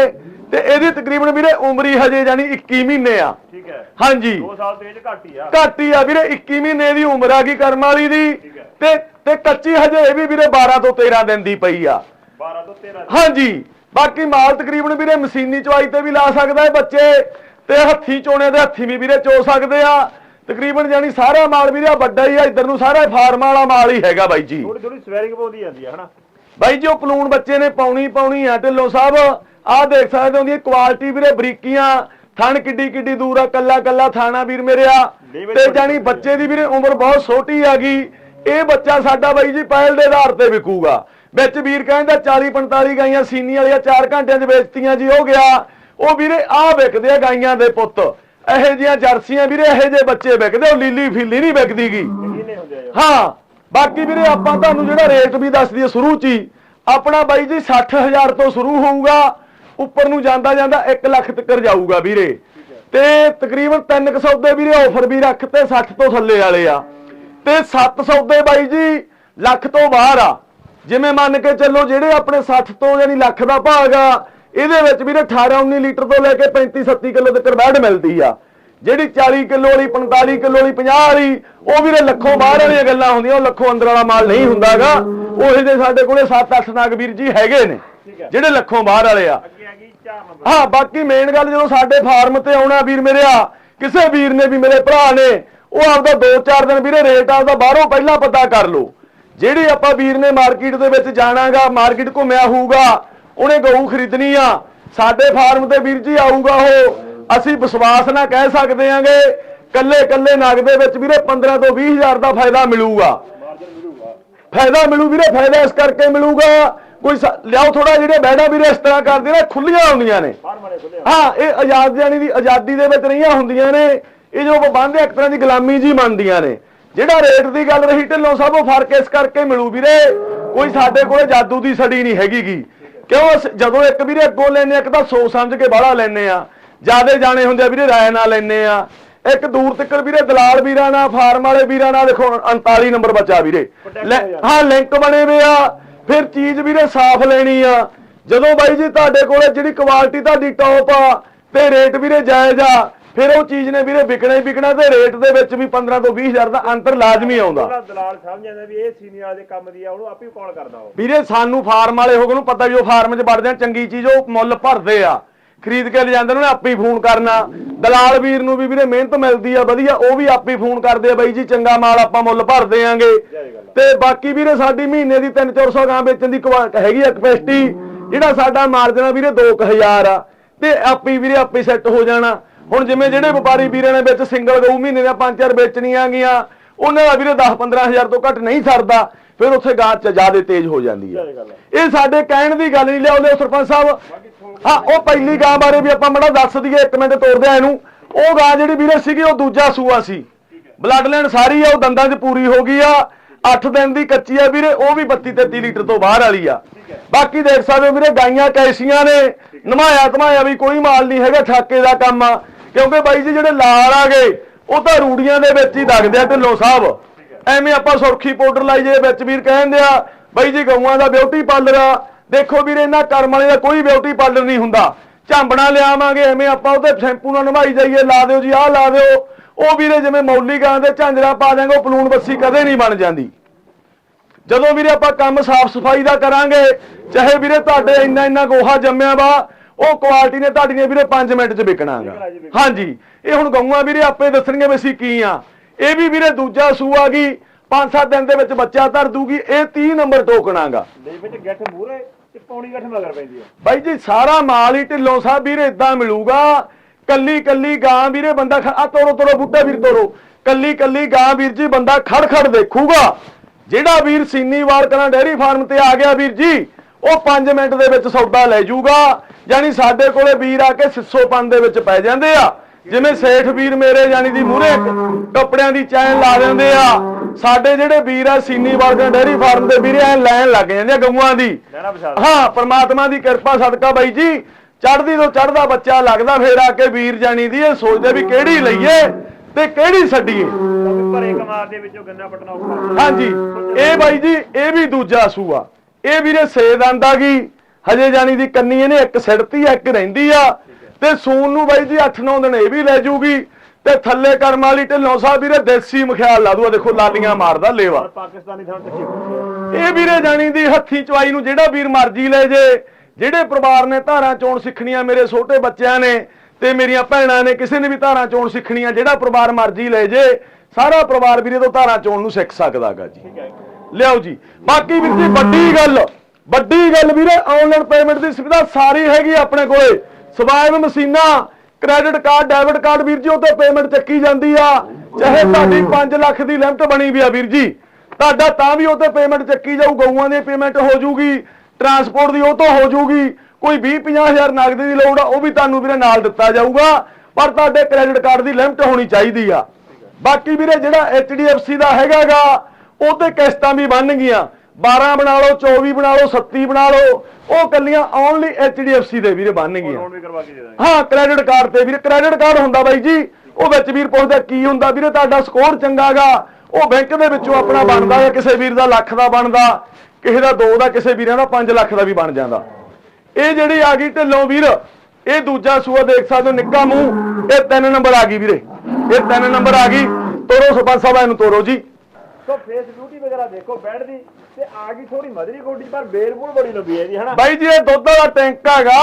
ਤੇ ਇਹਦੀ ਤਕਰੀਬਨ ਵੀਰੇ ਉਮਰੀ ਹਜੇ ਜਾਨੀ 21 ਮਹੀਨੇ ਆ। ਠੀਕ ਹੈ। ਹਾਂਜੀ। 2 ਸਾਲ ਤੋਂ ਇਹ 'ਚ ਘੱਟ ਹੀ ਆ। ਘੱਟ ਹੀ ਆ ਵੀਰੇ 21 ਮਹੀਨੇ ਦੀ ਉਮਰ ਆ ਗਈ ਕਰਮ ਵਾਲੀ ਦੀ। ਠੀਕ ਹੈ। ਤੇ ਤੇ ਕੱਚੀ ਹਜੇ ਇਹ ਵੀ ਵੀਰੇ 12 ਤੋਂ 13 ਦਿਨ ਦੀ ਪਈ ਆ। 12 ਤੋਂ 13 ਹਾਂਜੀ ਬਾਕੀ ਮਾਲ ਤਕਰੀਬਨ ਵੀਰੇ ਮਸ਼ੀਨੀ ਚਵਾਈ ਤੇ ਵੀ ਲਾ ਸਕਦਾ ਹੈ ਬੱਚੇ ਤੇ ਹੱਥੀ ਚੋਣੇ ਦੇ ਹੱਥੀ ਵੀ ਵੀਰੇ ਚੋ ਸਕਦੇ ਆ। ਤਕਰੀਬਨ ਜਾਨੀ ਸਾਰਾ ਮਾਲ ਵੀਰੇ ਵੱਡਾ ਹੀ ਆ ਇੱਧਰ ਨੂੰ ਸਾਰਾ ਫਾਰਮ ਵਾਲਾ ਮਾਲ ਹੀ ਹੈਗਾ ਬਾਈ ਜੀ। ਥੋੜੀ ਥੋੜੀ ਸਵੈਰਿੰਗ ਪਾਉਂਦੀ ਜਾਂਦੀ ਆ ਹਨਾ? ਬਾਈ ਜੀ ਉਹ ਪਲੂਣ ਬੱਚੇ ਨੇ ਪਾਉਣੀ ਪਾਉਣੀ ਆ ਢਿੱਲੋਂ ਸਾਹਿਬ। ਆਹ ਦੇਖ ਸਕਦੇ ਹੋ ਦੀ ਕੁਆਲਿਟੀ ਵੀਰੇ ਬਰੀਕੀਆਂ। ਥਣ ਕਿੱਡੀ ਕਿੱਡੀ ਦੂਰ ਆ ਕੱਲਾ ਕੱਲਾ ਥਾਣਾ ਵੀਰ ਮੇਰਿਆ ਲੀਵਰ ਤੇ ਜਾਨੀ ਬੱਚੇ ਦੀ ਵੀਰੇ ਉਮਰ ਬਹੁਤ ਛੋਟੀ ਹੈਗੀ ਇਹ ਬੱਚਾ ਸਾਡਾ ਬਾਈ ਜੀ ਪਹਿਲ ਦੇ ਆਧਾਰ ਤੇ ਵਿਕੂਗਾ। ਵਿੱਚ ਵੀਰ ਕਹਿੰਦਾ 40 45 ਗਾਈਆਂ ਸੀਨੀ ਵਾਲੀਆਂ 4 ਘੰਟਿਆਂ 'ਚ ਵੇਚਤੀਆਂ ਜੀ ਹੋ ਗਿਆ। ਉਹ ਵੀਰੇ ਆਹ ਵਿਕਦੇ ਆ ਗਾਈਆਂ ਦੇ ਪੁੱਤ। ਇਹੋ ਜਿਹੀਆਂ ਜਰਸੀਆਂ ਵੀਰੇ, ਇਹੋ ਜਿਹੇ ਬੱਚੇ ਵਿਕਦੇ, ਉਹ ਲੀਲੀ ਫੀਲੀ ਨਹੀਂ ਵਿਕਦੀਗੀ। ਕਿੰਨੇ ਹਾਂ, ਬਾਕੀ ਵੀਰੇ ਆਪਾਂ ਤੁਹਾਨੂੰ ਜਿਹੜਾ ਰੇਟ ਵੀ ਦੱਸ ਦਈਏ ਸ਼ੁਰੂ ਚ ਹੀ, ਆਪਣਾ ਬਾਈ ਜੀ 60000 ਤੋਂ ਸ਼ੁਰੂ ਹੋਊਗਾ, ਉੱਪਰ ਨੂੰ ਜਾਂਦਾ ਜਾਂਦਾ 1 ਲੱਖ ਤੱਕ ਜਾਊਗਾ ਵੀਰੇ। ਤੇ ਤਕਰੀਬਨ 3 ਸੌਦੇ ਵੀਰੇ ਆਫਰ ਵੀ ਰੱਖ ਤੇ 60 ਤੋਂ ਥੱਲੇ ਵਾਲੇ ਆ। ਤੇ 7 ਸੌਦੇ ਬਾਈ ਜੀ, ਲੱਖ ਤੋਂ ਬਾਹਰ ਆ। ਜਿਵੇਂ ਮੰਨ ਕੇ ਚੱਲੋ ਜਿਹੜੇ ਆਪਣੇ 60 ਤੋਂ ਯਾਨੀ ਲੱਖ ਦਾ ਭਾਗ ਆ, ਇਹਦੇ ਵਿੱਚ ਵੀਰੇ 18 19 ਲੀਟਰ ਤੋਂ ਲੈ ਕੇ 35 37 ਕਿਲੋ ਤੱਕ ਬੈਡ ਮਿਲਦੀ ਆ। ਜਿਹੜੀ 40 ਕਿਲੋ ਵਾਲੀ 45 ਕਿਲੋ ਵਾਲੀ 50 ਵਾਲੀ, ਉਹ ਵੀਰੇ ਲੱਖੋਂ ਬਾਹਰ ਵਾਲੀਆਂ ਗੱਲਾਂ ਹੁੰਦੀਆਂ, ਉਹ ਲੱਖੋਂ ਅੰਦਰ ਵਾਲਾ ਮਾਲ ਨਹੀਂ ਹੁੰਦਾਗਾ ਉਹੇ ਦੇ ਸਾਡੇ ਕੋਲੇ 7-8 ਨਾਗ ਵੀਰ ਜੀ ਹੈਗੇ ਨੇ, ਜਿਹੜੇ ਲੱਖੋਂ ਬਾਹਰ ਵਾਲੇ ਆ। ਹਾਂ, ਬਾਕੀ ਮੇਨ ਗੱਲ ਜਦੋਂ ਸਾਡੇ ਫਾਰਮ ਤੇ ਆਉਣਾ ਵੀਰ ਮੇਰੇ ਆ, ਕਿਸੇ ਵੀਰ ਨੇ ਵੀ ਮੇਰੇ ਭਰਾ ਨੇ, ਉਹ ਆਪਦਾ 2-4 ਦਿਨ ਵੀਰੇ ਰੇਟ ਆਪਦਾ ਬਾਹਰੋਂ ਪਹਿਲਾਂ ਪਤਾ ਕਰ ਲਓ। ਜਿਹੜੀ ਆਪਾਂ ਵੀਰ ਨੇ ਮਾਰਕੀਟ ਦੇ ਵਿੱਚ ਜਾਣਾਗਾ ਮਾਰਕੀਟ ਘੁੰਮਿਆ ਹੋਊਗਾ ਉਹਨੇ ਗਊ ਖਰੀਦਣੀ ਆ। ਸਾਡੇ ਫਾਰਮ ਤੇ ਵੀਰ ਜੀ ਆਊਗਾ ਉਹ। ਅਸੀਂ ਵਿਸ਼ਵਾਸ ਨਾਲ ਕਹਿ ਸਕਦੇ ਆਂਗੇ ਕੱਲੇ ਕੱਲੇ ਨਗ ਦੇ ਵਿੱਚ ਵੀਰੇ 15 ਤੋਂ 20 ਹਜ਼ਾਰ ਦਾ ਫਾਇਦਾ ਮਿਲੂਗਾ। ਫਾਇਦਾ ਮਿਲੂ ਵੀਰੇ ਫਾਇਦਾ ਇਸ ਕਰਕੇ ਮਿਲੂਗਾ। ਕੋਈ ਲਿਆਓ ਥੋੜਾ ਜਿਹੜੇ ਬੈੜਾ ਵੀਰੇ ਇਸ ਤਰ੍ਹਾਂ ਕਰਦੇ ਨੇ ਖੁੱਲੀਆਂ ਹੁੰਦੀਆਂ ਨੇ। ਹਾਂ ਇਹ ਆਜ਼ਾਦ ਜਾਨੀ ਦੀ ਆਜ਼ਾਦੀ ਦੇ ਵਿੱਚ ਰਹੀਆਂ ਹੁੰਦੀਆਂ ਨੇ। ਇਹ ਜੋ ਬੰਦੇ ਇੱਕ ਤਰ੍ਹਾਂ ਦੀ ਗੁਲਾਮੀ ਜੀ ਮੰਨਦੀਆਂ ਨੇ। ਜਿਹੜਾ ਰੇਟ ਦੀ ਗੱਲ ਰਹੀ ਢਿੱਲੋਂ ਸਾਹਿਬ ਉਹ ਫ਼ਰਕ ਇਸ ਕਰਕੇ ਮਿਲੂ ਵੀਰੇ ਕੋਈ ਸਾਡੇ ਕੋਲੇ ਜਾਦੂ ਦੀ ਸੜੀ ਨਹੀਂ ਹੈਗੀਗੀ ਕਿਉਂ ਜਦੋਂ ਇੱਕ ਵੀਰੇ ਅੱਗੋਂ ਲੈਨੇ ਇੱਕ ਤਾਂ ਸੋਚ ਸਮਝ ਕੇ ਬਾਹਲਾ ਲੈਨੇ ਆ ਜਿਆਦੇ ਜਾਣੇ ਹੁੰਦੇ ਆ ਵੀਰੇ ਰਾਏ ਨਾਲ ਲੈਨੇ ਆ ਇੱਕ ਦੂਰ ਤੱਕ ਵੀਰੇ ਦਲਾਲ ਵੀਰਾਂ ਨਾਲ ਫਾਰਮ ਵਾਲੇ ਵੀਰਾਂ ਨਾਲ ਦੇਖੋ 39 ਨੰਬਰ ਬੱਚਾ ਵੀਰੇ। ਲੈ- ਹਾਂ ਲਿੰਕ ਬਣੇ ਵੇ ਆ। ਫਿਰ ਚੀਜ਼ ਵੀਰੇ ਸਾਫ਼ ਲੈਣੀ ਆ। ਜਦੋਂ ਬਾਈ ਜੀ ਤੁਹਾਡੇ ਕੋਲੇ ਜਿਹੜੀ ਕੁਆਲਿਟੀ ਤੁਹਾਡੀ ਟੌਪ ਆ ਤੇ ਰੇਟ ਵੀਰੇ ਜਾਇਜ਼ ਆ। ਫਿਰ ਉਹ ਚੀਜ਼ ਨੇ ਵੀਰੇ ਵਿਕਣਾ ਹੀ ਵਿਕਣਾ ਤੇ ਰੇਟ ਦੇ ਵਿੱਚ ਵੀ 15 ਤੋਂ 20 ਹਜ਼ਾਰ ਦਾ ਅੰਤਰ ਲਾਜ਼ਮੀ ਆਉਂਦਾ। ਜਿਹੜਾ ਦਲਾਲ ਸਮਝ ਜਾਂਦਾ ਵੀ ਇਹ ਸੀਨੀਅਰ ਦੇ ਕੰਮ ਦੀ ਆ ਉਹਨੂੰ ਆਪੇ ਕਾਲ ਕਰਦਾ ਉਹ। ਵੀਰੇ ਸਾਨੂੰ ਫਾਰਮ ਵਾਲੇ ਹੋਗੇ ਨੂੰ ਪਤਾ ਵੀ ਉਹ ਫਾਰਮ 'ਚ ਵੜਦੇ ਆ ਚੰਗੀ ਚੀਜ਼ ਉਹ ਮੁੱਲ ਭਰਦੇ ਆ। ਖਰੀਦ ਕੇ ਲੈ ਜਾਂਦੇ ਨੇ ਉਹਨੇ ਆਪੇ ਹੀ ਫੋਨ ਕਰਨਾ। ਦਲਾਲ ਵੀਰ ਨੂੰ ਵੀ ਵੀਰੇ ਮਿਹਨਤ ਮਿਲਦੀ ਆ ਵਧੀਆ ਉਹ ਵੀ ਆਪੇ ਹੀ ਫੋਨ ਕਰਦੇ ਆ ਬਾਈ ਜੀ ਚੰਗਾ ਮਾਲ ਆਪਾਂ ਮੁੱਲ ਭਰ ਦੇਾਂਗੇ। ਤੇ ਬਾਕੀ ਵੀਰੇ ਸਾਡੀ ਮਹੀਨੇ ਦੀ 3-400 ਗਾਂ ਵੇਚਣ ਦੀ ਹੈਗੀ ਆ ਕਪੈਸਿਟੀ ਜਿਹੜਾ ਸਾਡਾ ਮਾਰਜਨ ਆ ਵੀਰੇ 2000 ਆ। ਤੇ ਆਪੇ ਹੀ ਵੀਰੇ ਆਪੇ ਸੈੱਟ ਹੋ ਜਾਣਾ। ਹੁਣ ਜਿਵੇਂ ਜਿਹੜੇ ਵਪਾਰੀ ਵੀਰਾਂ ਨੇ ਵਿੱਚ ਸਿੰਗਲ ਗਊ ਮਹੀਨੇ ਦੀਆਂ 5-4 ਵੇਚਣੀਆਂ ਗੀਆਂ ਉਹਨਾਂ ਦਾ ਵੀਰੇ 10-15000 ਤੋਂ ਘੱਟ ਨਹੀਂ ਸਰਦਾ ਫਿਰ ਉੱਥੇ ਗਾਂ ਚ ਜ਼ਿਆਦਾ ਤੇਜ਼ ਹੋ ਜਾਂਦੀ ਆ। ਇਹ ਸਾਡੇ ਕਹਿਣ ਦੀ ਗੱਲ ਨਹੀਂ ਲਿਆਉਂਦੇ ਸਰਪੰਚ ਸਾਹਿਬ। ਹਾਂ ਉਹ ਪਹਿਲੀ ਗਾਂ ਬਾਰੇ ਵੀ ਆਪਾਂ ਮੜਾ ਦੱਸ ਦਈਏ ਇੱਕ ਮਿੰਟ ਤੋੜਦੇ ਆ ਇਹਨੂੰ। ਉਹ ਗਾਂ ਜਿਹੜੀ ਵੀਰੇ ਸੀਗੀ ਉਹ ਦੂਜਾ ਸੂਆ ਸੀ। ਬਲੱਡ ਲਾਈਨ ਸਾਰੀ ਆ ਉਹ ਦੰਦਾਂ 'ਚ ਪੂਰੀ ਹੋ ਗਈ ਆ। 8 ਦਿਨ ਦੀ ਕੱਚੀ ਆ ਵੀਰੇ ਉਹ ਵੀ 32 33 ਲੀਟਰ ਤੋਂ ਬਾਹਰ ਵਾਲੀ ਆ। ਬਾਕੀ ਦੇਖ ਸਕਦੇ ਹੋ ਵੀਰੇ ਗਾਈਆਂ ਕੈਸੀਆਂ ਨੇ। ਨਮਾਇਆ ਧਮਾਇਆ ਵੀ ਕੋਈ ਮਾਲ ਨਹੀਂ ਹੈਗਾ ਠਾਕੇ ਦਾ ਕੰਮ ਆ। ਕਿਉਂਕਿ ਬਾਈ ਜੀ ਜਿਹੜੇ ਲਾਲ ਆ ਗਏ, ਉਹ ਤਾਂ ਰੂੜੀਆਂ ਦੇ ਵਿੱਚ ਹੀ ਦਗਦੇ ਆ ਢਿੱਲੋਂ ਸਾਹਿਬ। ਐਵੇਂ ਆਪਾਂ ਸੁਰਖੀ ਪਾਊਡਰ ਲਾਈ ਜੇ, ਵਿੱਚ ਵੀਰ ਕਹਿੰਦੇ ਆ, ਬਾਈ ਜੀ ਗਊਆਂ ਦਾ ਬਿਊਟੀ ਪਾਰਲਰ ਆ। ਦੇਖੋ ਵੀਰੇ, ਇਹਨਾਂ ਕਰਮ ਵਾਲੇ ਦਾ ਕੋਈ ਬਿਊਟੀ ਪਾਰਲਰ ਨਹੀਂ ਹੁੰਦਾ। ਝਾਂਬਣਾ ਲਿਆਵਾਂਗੇ, ਐਵੇਂ ਆਪਾਂ ਉਹਦੇ ਸ਼ੈਂਪੂ ਨਾਲ ਨਵਾਈ ਜਾਈਏ, ਲਾ ਦਿਓ ਜੀ, ਆਹ ਲਾ ਦਿਓ। ਉਹ ਵੀਰੇ ਜਿਵੇਂ ਮੌਲੀ ਗਾਂ ਦੇ ਝਾਂਜਰਾ ਪਾ ਦਿਆਂਗੇ, ਉਹ ਪਲੂਣ ਬੱਸੀ ਕਦੇ ਨਹੀਂ ਬਣ ਜਾਂਦੀ। ਜਦੋਂ ਵੀਰੇ ਆਪਾਂ ਕੰਮ ਸਾਫ਼ ਸਫ਼ਾਈ ਦਾ ਕਰਾਂਗੇ, ਚਾਹੇ ਵੀਰੇ ਤੁਹਾਡੇ ਇੰਨਾ ਇੰਨਾ ਗੋਹਾ ਜੰਮਿਆ ਵਾ ਉਹ ਕੁਆਲਿਟੀ ਨੇ ਤੁਹਾਡੀ ਨੇ ਵੀਰੇ 5 ਮਿੰਟ 'ਚ ਵਿਕਣਾਗਾ। ਹਾਂਜੀ। ਇਹ ਹੁਣ ਗਊਆਂ ਵੀਰੇ ਆਪੇ ਦੱਸਣਗੇ ਵੀ ਅਸੀਂ ਕੀ ਆ। ਇਹ ਵੀ ਵੀਰੇ ਦੂਜਾ ਸੂ ਆ ਗਈ 5-7 ਦਿਨ ਦੇ ਵਿੱਚ ਬੱਚਾ ਧਰ ਦੂਗੀ ਇਹ 30 ਨੰਬਰ ਟੋਕਣਾਗਾ ਦੇ ਵਿੱਚ ਗੱਠ ਮੂਰੇ ਤੇ ਪੌਣੀ ਗੱਠ ਮਗਰ ਪੈਂਦੀ ਆ। ਬਾਈ ਜੀ ਸਾਰਾ ਮਾਲ ਹੀ ਢਿੱਲੋਂ ਸਾਹਿਬ ਵੀਰੇ ਇਦਾਂ ਮਿਲੂਗਾ। ਕੱਲੀ ਕੱਲੀ ਗਾਂ ਵੀਰੇ ਬੰਦਾ ਆ ਤੋੜੋ ਤੋੜੋ ਬੁੱਢਾ ਵੀਰ ਤੋੜੋ। ਕੱਲੀ ਕੱਲੀ ਗਾਂ ਵੀਰ ਜੀ ਬੰਦਾ ਖੜ ਖੜ ਦੇਖੂਗਾ। ਜਿਹੜਾ ਵੀਰ ਸੀਨੀਵਾਲ ਕਰਾਂ ਡੈਰੀ ਫਾਰਮ ਤੇ ਆ ਗਿਆ ਵੀਰ ਜੀ ਉਹ 5 ਮਿੰਟ ਦੇ ਵਿੱਚ ਸੌਦਾ ਲੈ ਜਾਊਗਾ। ਯਾਨੀ ਸਾਡੇ ਕੋਲੇ ਵੀਰ ਆ ਕੇ ਸਿੱਸੋਪਨ ਦੇ ਵਿੱਚ ਪੈ ਜਾਂਦੇ ਆ। ਜਿਵੇਂ ਸੇਠ ਵੀਰ ਮੇਰੇ ਯਾਨੀ ਦੀ ਮੂਹਰੇ ਕੱਪੜਿਆਂ ਦੀ ਚੈਨ ਲਾ ਦਿੰਦੇ ਆ। ਸਾਡੇ ਜਿਹੜੇ ਵੀਰ ਆ ਸੀਨੀਵਾਲ ਕਰਾਂ ਡੈਰੀ ਫਾਰਮ ਦੇ ਵੀਰੇ ਐ ਲੈਣ ਲੱਗ ਜਾਂਦੇ ਆ ਗਊਆਂ ਦੀ। ਹਾਂ ਪ੍ਰਮਾਤਮਾ ਦੀ ਕਿਰਪਾ ਸਦਕਾ ਬਾਈ ਜੀ। ਚੜ੍ਹਦੀ ਤੋਂ ਚੜ੍ਹਦਾ ਬੱਚਾ ਲੱਗਦਾ ਫੇਰ ਆ ਕੇ ਵੀਰ ਜਾਨੀ ਦੀ ਇਹ ਸੋਚਦੇ ਵੀ ਕਿਹੜੀ ਲਈਏ ਤੇ ਕਿਹੜੀ ਛੱਡੀਏ। ਭਰੇ ਕਮਾਰ ਦੇ ਵਿੱਚੋਂ ਗੰਨਾ ਪਟਣਾ ਔਖਾ। ਹਾਂਜੀ ਇਹ ਬਾਈ ਜੀ ਇਹ ਵੀ ਦੂਜਾ ਸੂਆ। ਇਹ ਵੀਰੇ ਸੇਦ ਆਂਦਾ ਗਈ ਹਜੇ ਜਾਨੀ ਦੀ ਕੰਨੀ ਇਹਨੇ ਇੱਕ ਸਿੜਤੀ ਆ ਇੱਕ ਰਹਿੰਦੀ ਆ। ਤੇ ਸੂਨ ਨੂੰ ਬਾਈ ਜੀ 8-9 ਦਿਨ ਇਹ ਵੀ ਲੈ ਜੂਗੀ। ਤੇ ਥੱਲੇ ਕਰਮ ਵਾਲੀ ਢਿੱਲੋਂ ਸਾਹਿਬ ਵੀਰੇ ਦੇਸੀ ਮਖਿਆਲ ਲਾ ਦੂਆ ਦੇਖੋ ਲਾਲੀਆਂ ਮਾਰਦਾ ਲੇਵਾ। ਪਾਕਿਸਤਾਨੀ ਥਾਂ ਕੀ ਇਹ ਵੀਰੇ ਜਾਣੀ ਦੀ ਹੱਥੀ ਚਵਾਈ ਨੂੰ ਜਿਹੜਾ ਵੀਰ ਮਰਜ਼ੀ ਲੈ ਜੇ ਜਿਹੜੇ ਪਰਿਵਾਰ ਨੇ ਧਾਰਾਂ ਚੋਣ ਸਿੱਖਣੀਆਂ ਮੇਰੇ ਛੋਟੇ ਬੱਚਿਆਂ ਨੇ ਤੇ ਮੇਰੀਆਂ ਭੈਣਾਂ ਨੇ ਕਿਸੇ ਨੇ ਵੀ ਧਾਰਾਂ ਚੋਣ ਸਿੱਖਣੀਆਂ ਜਿਹੜਾ ਪਰਿਵਾਰ ਮਰਜ਼ੀ ਲੈ ਜੇ ਸਾਰਾ ਪਰਿਵਾਰ ਵੀਰੇ ਤੋਂ ਧਾਰਾਂ ਚੋਣ ਨੂੰ ਸਿੱਖ ਸਕਦਾਗਾ ਜੀ। ਠੀਕ ਹੈ। ਲਿਆਓ ਜੀ। ਬਾਕੀ ਵੀਰ ਜੀ, ਵੱਡੀ ਗੱਲ ਵੱਡੀ ਗੱਲ ਵੀਰੇ ਆਨਲਾਈਨ ਪੇਮੈਂਟ ਦੀ ਸੁਵਿਧਾ ਸਾਰੀ ਹੈਗੀ ਆਪਣੇ ਕੋਲੇ। ਸਵਾਇਬ ਮਸ਼ੀਨਾਂ ਕ੍ਰੈਡਿਟ ਕਾਰਡ ਡੈਬਿਟ ਕਾਰਡ ਵੀਰ ਜੀ ਉਹ ਤੇ ਪੇਮੈਂਟ ਚੱਕੀ ਜਾਂਦੀ ਆ। ਚਾਹੇ ਤੁਹਾਡੀ 5 ਲੱਖ ਦੀ ਲਿਮਟ ਬਣੀ ਵੀ ਆ ਵੀਰ ਜੀ। ਤੁਹਾਡਾ ਤਾਂ ਵੀ ਉਹ ਤੇ ਪੇਮੈਂਟ ਚੱਕੀ ਜਾਊ, ਗਊਆਂ ਦੀ ਪੇਮੈਂਟ ਹੋ ਜੂਗੀ ਟਰਾਂਸਪੋਰਟ ਦੀ ਉਹ ਤੋਂ ਹੋ ਜੂਗੀ ਕੋਈ 20 ਹਜ਼ਾਰ ਨਗਦ ਦੀ ਲੋੜ ਆ, ਉਹ ਵੀ ਤੁਹਾਨੂੰ ਵੀਰੇ ਨਾਲ ਦਿੱਤਾ ਜਾਊਗਾ। ਪਰ ਤੁਹਾਡੇ ਕ੍ਰੈਡਿਟ ਕਾਰਡ ਦੀ ਲਿਮਟ ਹੋਣੀ ਚਾਹੀਦੀ ਆ। ਬਾਕੀ ਵੀਰੇ, ਜਿਹੜਾ HDFC ਦਾ ਹੈਗਾਗਾ ਉਹ ਤੇ ਕਿਸ਼ਤਾਂ ਵੀ ਬਣ ਗਈਆਂ। 12 ਬਣਾ ਲਓ 24 ਬਣਾ ਲਓ 37 ਬਣਾ ਲਓ। ਉਹ ਕੱਲੀਆਂ ਓਨਲੀ HDFC ਦੇ ਵੀਰੇ ਬਣ ਗਈਆਂ। ਹਾਂ ਕ੍ਰੈਡਿਟ ਕਾਰਡ ਤੇ ਵੀਰੇ ਕ੍ਰੈਡਿਟ ਕਾਰਡ ਹੁੰਦਾ ਬਾਈ ਜੀ। ਉਹ ਵਿੱਚ ਵੀਰ ਪੁੱਛਦਾ ਕੀ ਹੁੰਦਾ ਵੀਰੇ ਤੁਹਾਡਾ ਸਕੋਰ ਚੰਗਾਗਾ ਉਹ ਬੈਂਕ ਦੇ ਵਿੱਚੋਂ ਆਪਣਾ ਬਣਦਾ ਹੈ ਕਿਸੇ ਵੀਰ ਦਾ ਲੱਖ ਦਾ ਬਣਦਾ ਕਿਸੇ ਦਾ 2 ਦਾ ਕਿਸੇ ਵੀਰਾਂ ਦਾ 5 ਲੱਖ ਦਾ ਵੀ ਬਣ ਜਾਂਦਾ। ਇਹ ਜਿਹੜੀ ਆ ਗਈ ਢਿੱਲੋਂ ਵੀਰ ਇਹ ਦੂਜਾ ਸੂਆ ਦੇਖ ਸਕਦੇ ਹੋ ਨਿੱਕਾ ਮੂੰਹ ਇਹ 3 ਨੰਬਰ ਆ ਗਈ ਵੀਰੇ। ਇਹ 3 ਨੰਬਰ ਆ ਗਈ। ਤੋਰੋ ਸਰਪੰਚ ਸਾਹਿਬ ਇਹਨੂੰ ਤੋਰੋ ਜੀ। ਸੋ ਫੇਸ ਬਿਊਟੀ ਵਗੈਰਾ ਦੇਖੋ ਬੈਠ ਦੀ ਤੇ ਆ ਗਈ ਥੋੜੀ ਮਧਰੀ ਗੋਡੀ ਪਰ ਬੇਲਬੂਲ ਬੜੀ ਲੰਬੀ ਹੈ ਜੀ ਹਨਾ? ਬਾਈ ਜੀ ਇਹ ਦੁੱਧ ਵਾਲਾ ਟੈਂਕ ਹੈਗਾ।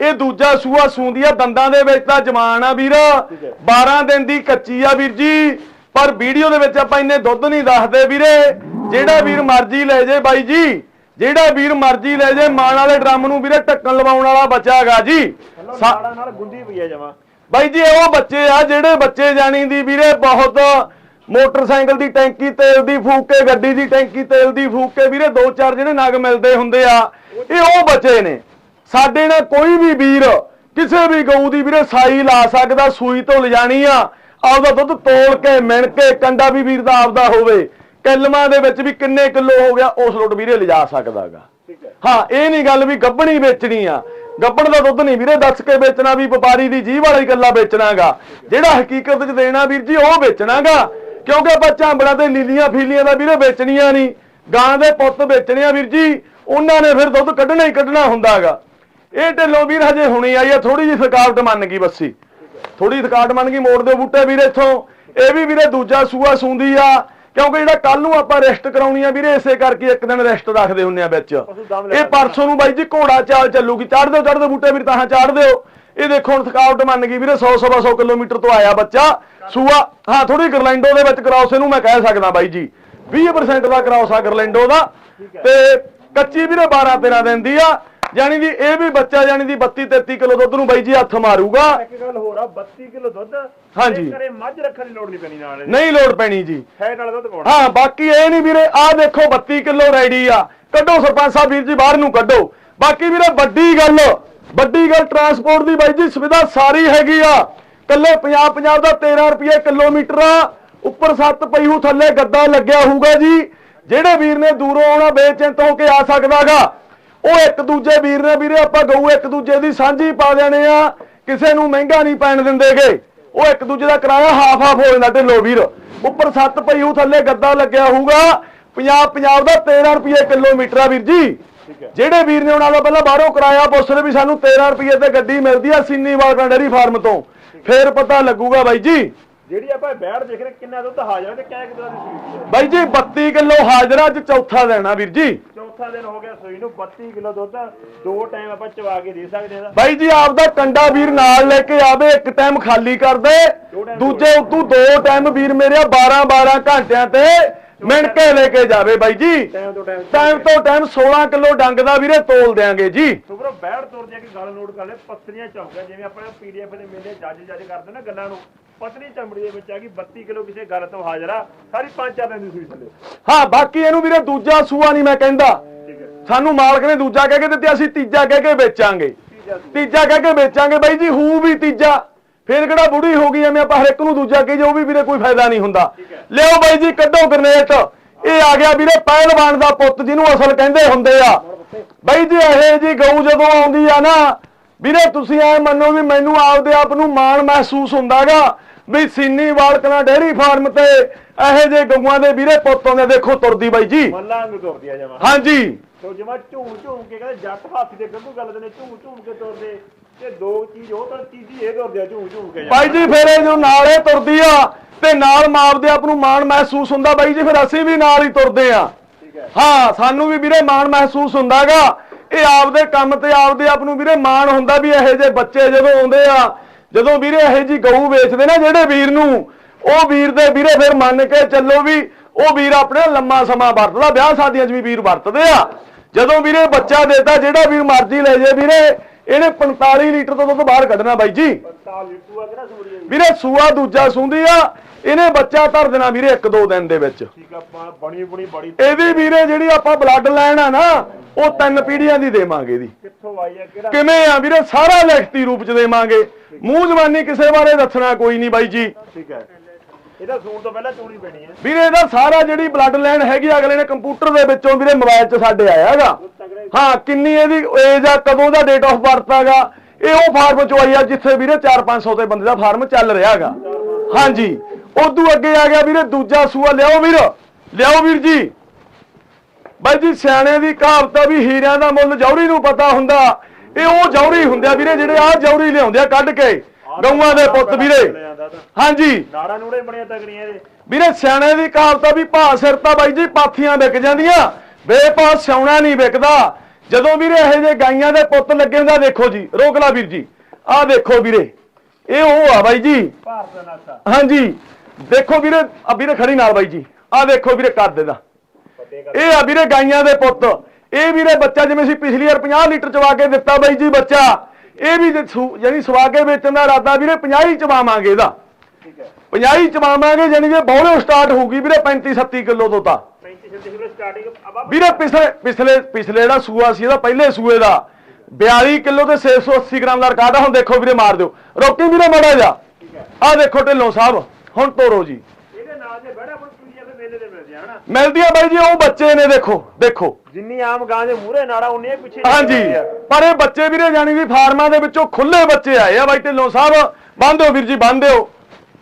ਇਹ ਦੂਜਾ ਸੂਆ ਸੂੰਦੀ ਆ ਦੰਦਾਂ ਦੇ ਵਿੱਚ ਤਾਂ ਜਵਾਨ ਆ ਵੀਰ। ਠੀਕ ਹੈ। 12 ਦਿਨ ਦੀ ਕੱਚੀ ਆ ਵੀਰ ਜੀ। ਪਰ ਵੀਡੀਓ ਦੇ ਵਿੱਚ ਆਪਾਂ ਇੰਨੇ ਦੁੱਧ ਨਹੀਂ ਦੱਸਦੇ ਵੀਰੇ। ਜਿਹੜਾ ਵੀਰ ਮਰਜ਼ੀ ਲੈ ਜੇ ਬਾਈ ਜੀ। ਜਿਹੜਾ ਵੀਰ ਮਰਜ਼ੀ ਲੈ ਜੇ ਮਾਣ ਵਾਲੇ ਡਰਮ ਨੂੰ ਵੀਰੇ ਢੱਕਣ ਲਵਾਉਣ ਵਾਲਾ ਬੱਚਾ ਹੈਗਾ ਜੀ। ਨਾਲ ਗੁੰਦੀ ਪਈ ਹੈ ਜਮਾ। ਬਾਈ ਜੀ ਉਹ ਬੱਚੇ ਆ ਜਿਹੜੇ ਬੱਚੇ ਜਾਣੀ ਦੀ ਵੀਰੇ ਬਹੁਤ ਮੋਟਰਸਾਈਕਲ ਦੀ ਟੈਂਕੀ ਤੇਲ ਦੀ ਫੂਕ ਕੇ ਗੱਡੀ ਦੀ ਟੈਂਕੀ ਤੇਲ ਦੀ ਫੂਕ। ਕੇ ਵੀਰੇ ਦੋ ਚਾਰ ਜਿਹੜੇ ਨਗ ਮਿਲਦੇ ਹੁੰਦੇ ਆ। ਇਹ ਉਹ ਬੱਚੇ ਨੇ। ਸਾਡੇ ਨਾਲ ਕੋਈ ਵੀ ਵੀਰ ਕਿਸੇ ਵੀ ਗਊ ਦੀ ਵੀਰੇ ਸਾਈ ਲਾ ਸਕਦਾ ਸੂਈ ਤੋਂ ਲਿਜਾਣੀ ਆ। ਆਪਦਾ ਦੁੱਧ ਤੋਲ ਕੇ ਮਿਣ ਕੇ ਕੰਡਾ ਵੀ ਵੀਰ ਦਾ ਆਪਦਾ ਹੋਵੇ। ਕਿਲਮਾਂ ਦੇ ਵਿੱਚ ਵੀ ਕਿੰਨੇ ਕਿਲੋ ਹੋ ਗਿਆ ਉਸ ਲੋਟ ਵੀਰੇ ਲਿਜਾ ਸਕਦਾਗਾ। ਹੈ। ਇਹ ਨਹੀਂ ਗੱਲ ਵੀ ਗੱਬਣੀ ਵੇਚਣੀ ਆ। ਗੱਬਣ ਦਾ ਦੁੱਧ ਨਹੀਂ ਵੀਰੇ ਦੱਸ ਕੇ ਵੇਚਣਾ ਵੀ ਵਪਾਰੀ ਦੀ ਜੀਭ ਵਾਲਾ ਗੱਲਾ ਵੇਚਣਾਗਾ। ਜਿਹੜਾ ਹਕੀਕਤ 'ਚ ਦੇਣਾ ਵੀਰ ਜੀ ਉਹ ਵੇਚਣਾਗਾ। ਕਿਉਂਕਿ ਆਪਾਂ ਝਾਂਬੜਾਂ ਤੇ ਲੀਲੀਆਂ ਫੀਲੀਆਂ ਦਾ ਵੀਰੇ ਵੇਚਣੀਆਂ ਨਹੀਂ। ਗਾਂ ਦੇ ਪੁੱਤ ਵੇਚਣੇ ਆ ਵੀਰ ਜੀ ਉਹਨਾਂ ਨੇ ਫਿਰ ਦੁੱਧ ਕੱਢਣਾ ਹੀ ਕੱਢਣਾ ਹੁੰਦਾਗਾ। ਇਹ ਢਿੱਲੋਂ ਵੀਰ ਹਜੇ ਹੁਣੀ ਆਈ ਆ ਥੋੜੀ ਜਿਹੀ ਥਕਾਵਟ ਮੰਨ ਗਈ ਬੱਸੀ। ਥੋੜੀ ਥਕਾਵਟ ਮੰਨ ਗਈ ਮੋੜ ਦੇ ਬੂਟੇ ਵੀਰੇ ਇੱਥੋਂ। ਇਹ ਵੀ ਵੀਰੇ ਦੂਜਾ ਸੂਆ ਸੂੰਦੀ ਆ ਕਿਉਂਕਿ ਜਿਹੜਾ ਕੱਲ ਨੂੰ ਆਪਾਂ ਰੈਸਟ ਕਰਾਉਣੀ ਆ ਵੀਰੇ ਇਸੇ ਕਰਕੇ ਇੱਕ ਦਿਨ ਰੈਸਟ ਰੱਖਦੇ ਹੁੰਨੇ ਆ ਵਿੱਚ। ਇਹ ਪਰਸੋਂ ਨੂੰ ਬਾਈ ਜੀ ਘੋੜਾ ਚਾਲ ਚੱਲੂਗੀ। ਚੜ ਦਿਓ ਚੜ ਦਿਓ ਬੂਟੇ ਵੀਰ ਤਾਂ ਚੜ ਦਿਓ। ਇਹ ਦੇਖੋ ਹੁਣ ਥਕਾਵਟ ਮੰਨ ਗਈ ਵੀਰੇ 100 ਸਵਾ 100 ਕਿਲੋਮੀਟਰ ਤੋਂ ਆਇਆ ਬੱਚਾ। ਸੂਆ ਹਾਂ ਥੋੜੀ ਗਰਲੈਂਡੋ ਦੇ ਵਿੱਚ ਕਰਾਉਸ ਇਹਨੂੰ ਮੈਂ ਕਹਿ ਸਕਦਾ ਬਾਈ ਜੀ। 20% ਦਾ ਕਰਾਉਸ ਆ ਗਰਲੈਂਡੋ ਦਾ। ਤੇ ਕੱਚੀ ਵੀਰੇ 12 13 ਦਿਨ ਦੀ ਆ। ਜਾਣੀ ਦੀ ਇਹ ਵੀ ਬੱਚਾ ਜਾਣੀ ਦੀ 32 33 ਕਿਲੋ ਦੁੱਧ ਨੂੰ ਬਾਈ ਜੀ ਹੱਥ ਮਾਰੂਗਾ। ਇੱਕ ਗੱਲ ਹੋਰ ਆ 32 ਕਿਲੋ ਦੁੱਧ ਹਾਂਜੀ। ਘਰੇ ਮੱਝ ਰੱਖਣ ਦੀ ਲੋੜ ਨਹੀਂ ਪੈਣੀ ਨਾਲ। ਨਹੀਂ ਲੋੜ ਪੈਣੀ ਜੀ। ਫੈਟ ਵਾਲਾ ਦੁੱਧ ਪਾਉਣਾ ਹਾਂ ਬਾਕੀ ਇਹ ਨਹੀਂ ਵੀਰੇ ਆਹ ਦੇਖੋ 32 ਕਿਲੋ ਰੈਡੀ ਆ। ਕੱਢੋ ਸਰਪੰਚ ਸਾਹਿਬ ਵੀਰ ਜੀ ਬਾਹਰ ਨੂੰ ਕੱਢੋ। ਬਾਕੀ ਵੀਰੇ ਵੱਡੀ ਗੱਲ ਵੱਡੀ ਗੱਲ ਟਰਾਂਸਪੋਰਟ ਦੀ ਬਾਈ ਜੀ, ਸੁਵਿਧਾ ਸਾਰੀ ਹੈਗੀ ਆ। ਕੱਲੇ 50 50 ਦਾ 13 ਰੁਪਏ ਕਿਲੋਮੀਟਰ ਆ। ਉੱਪਰ ਸੱਤ ਪਈਹੂ ਥੱਲੇ ਗੱਦਾ ਲੱਗਿਆ ਹੋਊਗਾ ਜੀ। ਜਿਹੜੇ ਵੀਰ ਨੇ ਦੂਰੋਂ ਆਉਣਾ ਬੇਚਿੰਤ ਹੋ ਕੇ ਆ ਸਕਦਾਗਾ। ਉਹ ਇੱਕ ਦੂਜੇ ਵੀਰ ਨੇ, ਵੀਰੇ, ਆਪਾਂ ਗਊ ਇੱਕ ਦੂਜੇ ਦੀ ਸਾਂਝੀ ਪਾ ਦੇਣੇ ਆ। ਕਿਸੇ ਨੂੰ ਮਹਿੰਗਾ ਨਹੀਂ ਪੈਣ ਦਿੰਦੇਗੇ। ਉਹ ਇੱਕ ਦੂਜੇ ਦਾ ਕਿਰਾਇਆ ਹਾਫ ਹਾਫ ਹੋ ਜਾਂਦਾ, ਢਿੱਲੋ ਵੀਰ। ਉੱਪਰ ਸੱਤ ਪਈਹੂ ਥੱਲੇ ਗੱਦਾ ਲੱਗਿਆ ਹੋਊਗਾ। ਪੰਜਾਬ ਪੰਜਾਬ ਦਾ 13 ਰੁਪਏ ਕਿਲੋਮੀਟਰ ਆ ਵੀਰ ਜੀ। ਜਿਹੜੇ ਵੀਰ ਨੇ ਉਹਨਾਂ ਦਾ ਪਹਿਲਾਂ ਬਾਹਰੋਂ ਕਿਰਾਇਆ ਪੁੱਛਦੇ ਵੀ ਸਾਨੂੰ 13 ਰੁਪਏ ਤੇ ਗੱਡੀ ਮਿਲਦੀ ਆ ਸਿੰਨੀ ਵਾਲਕਾ ਡੇਰੀ ਫਾਰਮ ਤੋਂ। ਫੇਰ ਪਤਾ ਲੱਗੂਗਾ ਬਾਈ ਜੀ। ਜਿਹੜੀ ਆਪਾਂ ਬੈੜ ਦੇਖ ਰਹੇ ਕਿੰਨਾ ਦੁੱਧ ਹਾਜ਼ਰ ਤੇ ਕਿੰਨੇ ਦੀ ਸੂਈ ਹੈ ਬਾਈ ਜੀ 32 ਕਿਲੋ ਹਾਜ਼ਰਾ ਚ ਚੌਥਾ ਦੇਣਾ ਵੀਰ ਜੀ। ਚੌਥਾ ਦਿਨ ਹੋ ਗਿਆ ਸੂਈ ਨੂੰ 32 ਕਿਲੋ ਦੁੱਧ ਦੋ ਟਾਈਮ ਆਪਾਂ ਚਵਾ ਕੇ ਦੇ ਸਕਦੇ ਹਾਂ। ਬਾਈ ਜੀ ਆਪਦਾ ਕੰਡਾ ਵੀਰ ਨਾਲ ਲੈ ਕੇ ਆਵੇ ਇੱਕ ਟਾਈਮ ਖਾਲੀ ਕਰ ਦੇ। ਦੋ ਦੂਜੇ ਉਤੋਂ ਦੋ ਟਾਈਮ ਵੀਰ ਮੇਰੇ 12 12 ਘੰਟਿਆਂ ਤੇ ਮਿਣ ਕੇ ਲੈ ਕੇ ਜਾਵੇ ਬਾਈ ਜੀ? ਟਾਈਮ ਤੋਂ ਟਾਈਮ ਟਾਈਮ ਤੋਂ ਟਾਈਮ 16 ਕਿਲੋ ਡੰਗ ਦਾ ਵੀਰੇ ਤੋਲ ਦਿਆਂਗੇ ਜੀ। ਸੁਪਰੋ ਬੈੜ ਤੁਰ ਜਾ ਕੇ ਗੱਲ ਨੋਟ ਕਰ ਲੈ ਪੱਤਰੀਆਂ ਚੌਂਕਾ ਜਿਵੇਂ ਆਪਾਂ ਪੀਡੀਐਫ ਦੇ ਮੇਲੇ ਜੱਜ ਜੱਜ ਕਰਦੇ ਨਾ ਗੱਲਾਂ ਨੂੰ ਪਤਲੀ ਚਮੜੀ ਦੇ ਵਿੱਚ ਆ ਗਈ 32 ਕਿਲੋ ਕਿਸੇ ਗੱਲ ਤੋਂ ਹਾਜ਼ਰ ਆ ਸਾਰੀ ਪੰਜ ਚਾਰ ਦਿਨ ਦੀ ਸੂਈ ਥੱਲੇ। ਹਾਂ ਬਾਕੀ ਇਹਨੂੰ ਵੀਰੇ ਦੂਜਾ ਸੂਆ ਨਹੀਂ ਮੈਂ ਕਹਿੰਦਾ। ਸਾਨੂੰ ਮਾਲਕ ਨੇ ਦੂਜਾ ਕਹਿ ਕੇ ਦਿੱਤੇ ਅਸੀਂ ਤੀਜਾ ਕਹਿ ਕੇ ਵੇਚਾਂਗੇ। ਤੀਜਾ ਕਹਿ ਕੇ ਵੇਚਾਂਗੇ ਬਾਈ ਜੀ ਹੂ ਵੀ ਤੀਜਾ। ਫੇਰ ਕਿਹੜਾ ਬੁੜੀ ਹੋ ਗਈ ਐਵੇਂ ਆਪਾਂ ਹਰ ਇੱਕ ਨੂੰ ਦੂਜਾ ਕਹੀ ਜਾਓ ਵੀ ਵੀਰੇ ਕੋਈ ਫਾਇਦਾ ਨਹੀਂ ਹੁੰਦਾ। ਲਿਓ ਬਾਈ ਜੀ ਕੱਢੋ ਗਰਨੇਟ। ਇਹ ਆ ਗਿਆ ਵੀਰੇ ਪਹਿਲਵਾਨ ਦਾ ਪੁੱਤ ਜਿਹਨੂੰ ਅਸਲ ਕਹਿੰਦੇ ਹੁੰਦੇ ਆ। ਬਾਈ ਜੀ ਇਹ ਜੀ ਗਊ ਜਦੋਂ ਆਉਂਦੀ ਆ ਨਾ ਵੀਰੇ ਤੁਸੀਂ ਐ ਮੰਨੋ ਵੀ ਮੈਨੂੰ ਆਪਦੇ ਆਪ ਨੂੰ ਮਾਣ ਮਹਿਸੂਸ ਹੁੰਦਾਗਾ ਵੀ ਸੀਨੀ ਵਾਲਕਣਾ ਡੇਰੀ ਫਾਰਮ ਤੇ ਇਹੋ ਜੇ ਗਊਆਂ ਦੇ ਵੀਰੇ ਪੁੱਤ ਆਉਂਦੇ ਦੇਖੋ ਤੁਰਦੀ ਬਾਈ ਜੀ। ਮੱਲਾਂ ਨੂੰ ਤੁਰਦੀ ਆ ਜਮਾ। ਹਾਂਜੀ। ਸੋ ਜਮਾ ਝੂਮ ਝੂਮ ਕੇ ਕਹਿੰਦੇ ਜੱਟ ਹਾਥੀ ਦੇ ਗੱਗੂ ਗੱਲ ਦੇ ਨੇ ਝੂਮ ਝੂਮ ਕੇ ਤੁਰਦੇ। ਤੇ ਦੋ ਚੀਜ਼ ਉਹ ਤਾਂ ਚੀਜ਼ੀ ਇਹ ਤੁਰਦੇ ਆ ਝੂਮ ਝੂਮ ਕੇ ਬਾਈ ਜੀ ਫਿਰ ਇਹ ਜੋ ਨਾਲ ਤੁਰਦੀ ਆ ਤੇ ਨਾਲ ਮਾਪਦੇ ਆਪ ਨੂੰ ਮਾਣ ਮਹਿਸੂਸ ਹੁੰਦਾ ਬਾਈ ਜੀ ਫਿਰ ਅਸੀਂ ਵੀ ਨਾਲ ਹੀ ਤੁਰਦੇ ਆ। ਠੀਕ ਹੈ। ਹਾਂ ਸਾਨੂੰ ਵੀ ਵੀਰੇ ਮਾਣ ਮਹਿਸੂਸ ਹੁੰਦਾਗਾ। ਇਹ ਆਪਦੇ ਕੰਮ ਤੇ ਆਪਦੇ ਆਪ ਨੂੰ ਵੀਰੇ ਮਾਣ ਹੁੰਦਾ ਵੀ ਇਹੋ ਜਿਹੇ ਬੱਚੇ ਜਦੋਂ ਆਉਂਦੇ ਆ ਜਦੋਂ ਵੀਰੇ ਇਹੋ ਜੀ ਗਊ ਵੇਚਦੇ ਨਾ ਜਿਹੜੇ ਵੀਰ ਨੂੰ ਉਹ ਵੀਰ ਦੇ ਵੀਰੇ ਫਿਰ ਮੰਨ ਕੇ ਚੱਲੋ ਵੀ ਉਹ ਵੀਰ ਆਪਣੇ ਲੰਮਾ ਸਮਾਂ ਵਰਤਦਾ ਵਿਆਹ ਸ਼ਾਦੀਆਂ 'ਚ ਵੀ ਵੀਰ ਵਰਤਦੇ ਆ। ਜਦੋਂ ਵੀਰੇ ਬੱਚਾ ਦੇਤਾ ਜਿਹੜਾ ਵੀਰ ਮਰਜ਼ੀ ਲੈ ਜੇ ਵੀਰੇ ਇਹਨੇ 45 ਲੀਟਰ ਤੋਂ ਦੁੱਧ ਬਾਹਰ ਕੱਢਣਾ ਬਾਈ ਜੀ। 45 ਲੀਟਰ ਆ ਕਿਹੜਾ ਸੂਰੀ ਹੈ ਜੀ? ਵੀਰੇ ਸੂਆ ਦੂਜਾ ਸੁੰਦੀ ਆ ਇਹਨੇ ਬੱਚਾ ਧਰ ਦੇਣਾ ਵੀਰੇ ਇੱਕ ਦੋ ਦਿਨ ਦੇ ਵਿੱਚ। ਠੀਕ ਆ ਆਪਾਂ ਬਣੀ ਬਣੀ ਬੜੀ ਇਹਦੀ ਵੀਰੇ ਜਿਹੜੀ ਆਪਾਂ ਬਲੱਡ ਲੈਣ ਆ ਨਾ ਉਹ ਤਿੰਨ ਪੀੜ੍ਹੀਆਂ ਦੀ ਦੇਵਾਂਗੇ ਇਹਦੀ। ਕਿੱਥੋਂ ਆਈ ਆ ਕਿਹੜਾ? ਕਿਵੇਂ ਆ ਵੀਰੇ ਸਾਰਾ ਲਿਖਤੀ ਰੂਪ ਚ ਦੇਵਾਂਗੇ। ਮੂੰਹ ਜ਼ਬਾਨੀ ਕਿਸੇ ਬਾਰੇ ਦੱਸਣਾ ਕੋਈ ਨਹੀਂ ਬਾਈ ਜੀ। ਠੀਕ ਹੈ ਇਹਦਾ ਸੂਣ ਤੋਂ ਪਹਿਲਾਂ ਚੋਰੀ ਪੈਣੀ ਹੈ ਵੀਰੇ ਇਹਦਾ ਸਾਰਾ ਜਿਹੜੀ ਬਲੱਡ ਲਾਈਨ ਹੈਗੀ ਅਗਲੇ ਨੇ ਕੰਪਿਊਟਰ ਦੇ ਵਿੱਚੋਂ ਵੀਰੇ ਮੋਬਾਈਲ 'ਚ ਸਾਡੇ ਆਇਆ ਹੈਗਾ ਹਾਂ ਕਿੰਨੀ ਇਹਦੀ ਏਜ ਆ ਕਦੋਂ ਦਾ ਡੇਟ ਆਫ ਬਰਥ ਹੈਗਾ ਇਹ ਉਹ ਫਾਰਮ ਚੋਂ ਆਈ ਆ ਜਿੱਥੇ ਵੀਰੇ 4-500 ਤੇ ਬੰਦੇ ਦਾ ਫਾਰਮ ਚੱਲ ਰਿਹਾ ਹੈਗਾ। ਹਾਂਜੀ ਉਦੋਂ ਅੱਗੇ ਆ ਗਿਆ ਵੀਰੇ ਦੂਜਾ ਸੂਆ ਲਿਆਓ ਵੀਰ ਲਿਆਓ ਵੀਰ ਜੀ। ਬਾਈ ਜੀ ਸਿਆਣੇ ਦੀ ਕਹਾਵਤ ਆ ਵੀ ਹੀਰਿਆਂ ਦਾ ਮੁੱਲ ਜੌਹਰੀ ਨੂੰ ਪਤਾ ਹੁੰਦਾ। ਇਹ ਉਹ ਜੌਹਰੀ ਹੁੰਦੇ ਆ ਵੀਰੇ ਜਿਹੜੇ ਆਹ ਜੌਹਰੀ ਲਿਆਉਂਦੇ ਆ ਕੱਢ ਕੇ ਗਊਆਂ ਦੇ ਪੁੱਤ ਵੀਰੇ। ਹਾਂਜੀ। ਨਾੜਾ ਨੂੜੇ ਬਣੀਆਂ ਤਗੜੀਆਂ ਇਹਦੇ। ਵੀਰੇ ਸਿਆਣੇ ਦੀ ਕਹਾਵਤ ਆ ਵੀ ਭਾ ਸਿਰ ਤਾਂ ਬਾਈ ਜੀ ਪਾਥੀਆਂ ਵਿਕ ਜਾਂਦੀਆਂ। ਬੇਪਾ ਸਿਆਉਣਾ ਨਹੀਂ ਵਿਕਦਾ। ਜਦੋਂ ਵੀਰੇ ਇਹੋ ਜਿਹੇ ਗਾਈਆਂ ਦੇ ਪੁੱਤ ਲੱਗੇ ਹੁੰਦਾ ਦੇਖੋ ਜੀ ਰੋਕ ਲਾ ਵੀਰ ਜੀ। ਆਹ ਦੇਖੋ ਵੀਰੇ ਇਹ ਉਹ ਆ ਬਾਈ ਜੀ। ਭਾਰਤ ਦਾ ਨਾਸਾ। ਹਾਂਜੀ ਦੇਖੋ ਵੀਰੇ ਆ ਵੀਰੇ ਖੜੀ ਨਾਲ ਬਾਈ ਜੀ। ਆਹ ਦੇਖੋ ਵੀਰੇ ਕਰ ਇਹ ਆ ਵੀਰੇ ਗਾਈਆਂ ਦੇ ਪੁੱਤ। ਇਹ ਵੀਰੇ ਬੱਚਾ ਜਿਵੇਂ ਅਸੀਂ ਪਿਛਲੀ ਵਾਰ 50 ਲੀਟਰ ਚਵਾ ਕੇ ਦਿੱਤਾ ਬਾਈ ਜੀ ਬੱਚਾ। ਇਹ ਵੀ ਜੇ ਸੂ- ਯਾਨੀ ਸਵਾ ਕੇ ਵੇਚਣ ਦਾ ਇਰਾਦਾ ਵੀਰੇ 50 ਹੀ ਚਵਾਵਾਂਗੇ ਇਹਦਾ। ਠੀਕ ਹੈ। 50 ਹੀ ਚਵਾਵਾਂਗੇ ਯਾਨੀ ਕਿ ਬੌਲੇ ਸਟਾਰਟ ਹੋਊਗੀ ਵੀਰੇ 35 37 ਕਿਲੋ ਤੋਂ ਤਾਂ। 35 36 ਕਿਲੋ ਸਟਾਰਟਿੰਗ ਅਬਾ ਵੀਰੇ ਪਿਛਲੇ ਪਿਛਲੇ ਪਿਛਲੇ ਜਿਹੜਾ ਸੂਆ ਸੀ ਇਹਦਾ ਪਹਿਲੇ ਸੂਏ ਦਾ। 42 ਕਿਲੋ ਤੇ 680 ਗ੍ਰਾਮ ਦਾ ਰਿਕਾਰਡ ਆ। ਹੁਣ ਦੇਖੋ ਵੀਰੇ ਮਾਰ ਦਿਓ। ਰੋਕੀ ਵੀਰੇ ਮੜਾ ਜਾ ਆਹ ਦੇਖੋ ਢਿੱਲੋਂ ਸਾਹਿਬ ਹੁਣ ਤੋਰੋ ਜੀ। ਇਹਦੇ ਨਾਲ ਦੇ ਬੜਾ ਬਣ ਚੁਈਆ ਤੇ ਮੇਲੇ ਦੇ ਮਿਲਦੇ ਆ ਆ ਬਾਈ ਜੀ ਉਹ ਬੱਚੇ ਨੇ ਦੇਖੋ ਦੇਖੋ। ਜਿੰਨੀ ਆਮ ਗਾਂ ਦੇ ਮੂਹਰੇ ਨਾੜਾ ਉਨੇ ਪਿੱਛੇ ਹਾਂਜੀ। ਪਰ ਇਹ ਬੱਚੇ ਵੀਰੇ ਜਾਣੀ ਵੀ ਫਾਰਮਾਂ ਦੇ ਵਿੱਚੋਂ ਖੁੱਲੇ ਬੱਚੇ ਆਏ ਆ ਬਾਈ ਢਿੱਲੋਂ ਸਾਹਿਬ। ਬੰਨ੍ਹ ਵੀਰ ਜੀ ਬੰਨ੍ਹ ਦਿਓ।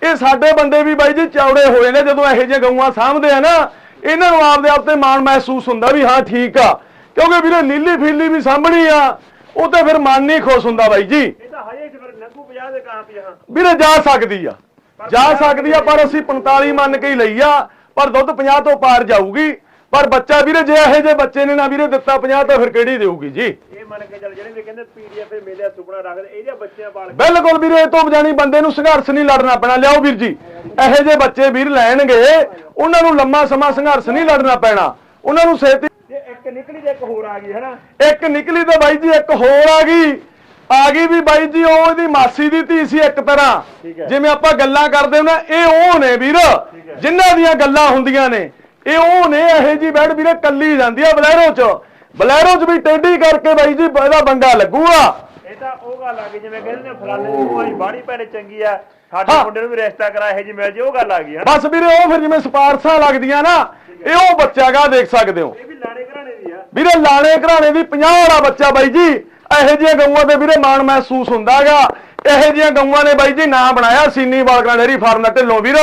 ਇਹ ਸਾਡੇ ਬੰਦੇ ਵੀ ਬਾਈ ਜੀ ਚੌੜੇ ਹੋਏ ਨੇ ਜਦੋਂ ਇਹੋ ਜਿਹੇ ਗਊਆਂ ਸਾਂਭਦੇ ਆ ਨਾ ਇਹਨਾਂ ਨੂੰ ਆਪਦੇ ਆਪ ਤੇ ਮਾਣ ਮਹਿਸੂਸ ਹੁੰਦਾ ਵੀ ਹਾਂ ਠੀਕ ਆ। ਕਿਉਂਕਿ ਵੀਰੇ ਨੀਲੀ ਫੀਲੀ ਵੀ ਸਾਂਭਣੀ ਆ ਉਹ ਤੇ ਫਿਰ ਮਨ ਨਹੀਂ ਖੁਸ਼ ਹੁੰਦਾ ਬਾਈ ਜੀ। ਇਹ ਤਾਂ ਹਜੇ ਫਿਰ ਨੰਗੂ 50 ਦੇ ਕਾਂ 50 ਵੀਰੇ ਜਾ ਸਕਦੀ ਆ। ਜਾ ਸਕਦੀ ਆ ਪਰ ਅਸੀਂ 45 ਮੰਨ ਕੇ ਹੀ ਲਈ ਆ ਪਰ ਦੁੱਧ 50 ਤੋਂ ਪਾਰ ਜਾਊਗੀ। ਪਰ ਬੱਚਾ ਵੀਰੇ ਜੇ ਇਹੋ ਜਿਹੇ ਬੱਚੇ ਨੇ ਨਾ ਵੀਰੇ ਦਿੱਤਾ 50 ਤਾਂ ਫਿਰ ਕਿਹੜੀ ਦੇਊਗੀ ਜੀ? ਇਹ ਮੰਨ ਕੇ ਚੱਲ ਜਿਹੜੇ ਵੀ ਕਹਿੰਦੇ ਪੀਡੀਐਫ ਮੇਲੇ ਸੁਪਨਾ ਰੱਖਦੇ ਇਹਦੇ ਬੱਚਿਆਂ ਕੇ ਬਿਲਕੁਲ ਵੀਰੇ ਇਹ ਤੋਂ ਬਜਾਣੀ ਬੰਦੇ ਨੂੰ ਸੰਘਰਸ਼ ਨਹੀਂ ਲੜਨਾ ਪੈਣਾ। ਲਿਆਓ ਵੀਰ ਜੀ ਇਹੋ ਜਿਹੇ ਬੱਚੇ ਵੀਰ ਲੈਣਗੇ ਉਹਨਾਂ ਨੂੰ ਲੰਮਾ ਸਮਾਂ ਸੰਘਰਸ਼ ਨਹੀਂ ਲੜਨਾ ਪੈਣਾ। ਉਹਨਾਂ ਨੂੰ ਛੇਤੀ ਤੇ ਇੱਕ ਨਿਕਲੀ ਤੇ ਇੱਕ ਹੋਰ ਆ ਗਈ ਹੈਨਾ? ਇੱਕ ਨਿਕਲੀ ਤਾਂ ਬਾਈ ਜੀ ਇੱਕ ਹੋਰ ਆ ਗਈ। ਆ ਗਈ ਵੀ ਬਾਈ ਜੀ ਉਹ ਇਹਦੀ ਮਾਸੀ ਦੀ ਧੀ ਸੀ ਇੱਕ ਤਰ੍ਹਾਂ। ਜਿਵੇਂ ਆਪਾਂ ਗੱਲਾਂ ਕਰਦੇ ਆ, ਇਹ ਉਹ ਨੇ ਵੀਰ। ਜਿਨ੍ਹਾਂ ਦੀਆਂ ਗੱਲਾਂ ਹੁੰਦੀਆਂ ਨੇ। ਇਹ ਉਹ ਨੇ ਇਹੋ ਜੀ ਬੈਠ ਵੀਰੇ ਕੱਲੀ ਜਾਂਦੀ ਆ ਬਲੈਰੋ ਚ। ਬਲੈਰੋ ਚ ਵੀ ਟੇਢੀ ਕਰਕੇ ਬਾਈ ਜੀ ਇਹਦਾ ਬੰਗਾ ਲੱਗੂਗਾ। ਇਹ ਤਾਂ ਉਹ ਗੱਲ ਆ ਗਈ ਜਿਵੇਂ ਕਹਿੰਦੇ ਨੇ ਫਲਾਣੇ ਦੀ ਬਾੜੀ ਭੈਣੇ ਚੰਗੀ ਆ। ਸਾਡੇ। ਮੁੰਡੇ ਨੂੰ ਵੀ ਰਿਸ਼ਤਾ ਕਰਾ ਇਹ ਜੀ ਮਿਲ ਜੇ ਉਹ ਗੱਲ ਆ ਗਈ ਹਨਾ? ਬਸ ਵੀਰੇ ਉਹ ਫਿਰ ਜਿਵੇਂ ਸਪਾਰਸਾਂ ਲੱਗਦੀਆਂ ਨਾ ਇਹ ਉਹ ਬੱਚਾ ਗਾ ਦੇਖ ਸਕਦੇ ਹੋ। ਇਹ ਵੀ ਲਾੜੇ ਘਰਾਣੇ ਦੀ ਆ। ਵੀਰੇ ਲਾਣੇ ਘਰਾਣੇ ਦੀ 50 ਵਾਲਾ ਬੱਚਾ ਬਾਈ ਜੀ ਇਹੋ ਜਿਹੀਆਂ ਗਊਆਂ ਤੇ ਵੀਰੇ ਮਾਣ ਮਹਿਸੂਸ ਹੁੰਦਾਗਾ ਇਹੋ ਜਿਹੀਆਂ ਗਊਆਂ ਨੇ ਬਾਈ ਜੀ ਨਾਂ ਬਣਾਇਆ ਸੀਨੀ ਬਾਲਕਾ ਡੇਰੀ ਫਾਰਮ ਦਾ ਢਿੱਲੋਂ ਵੀਰ।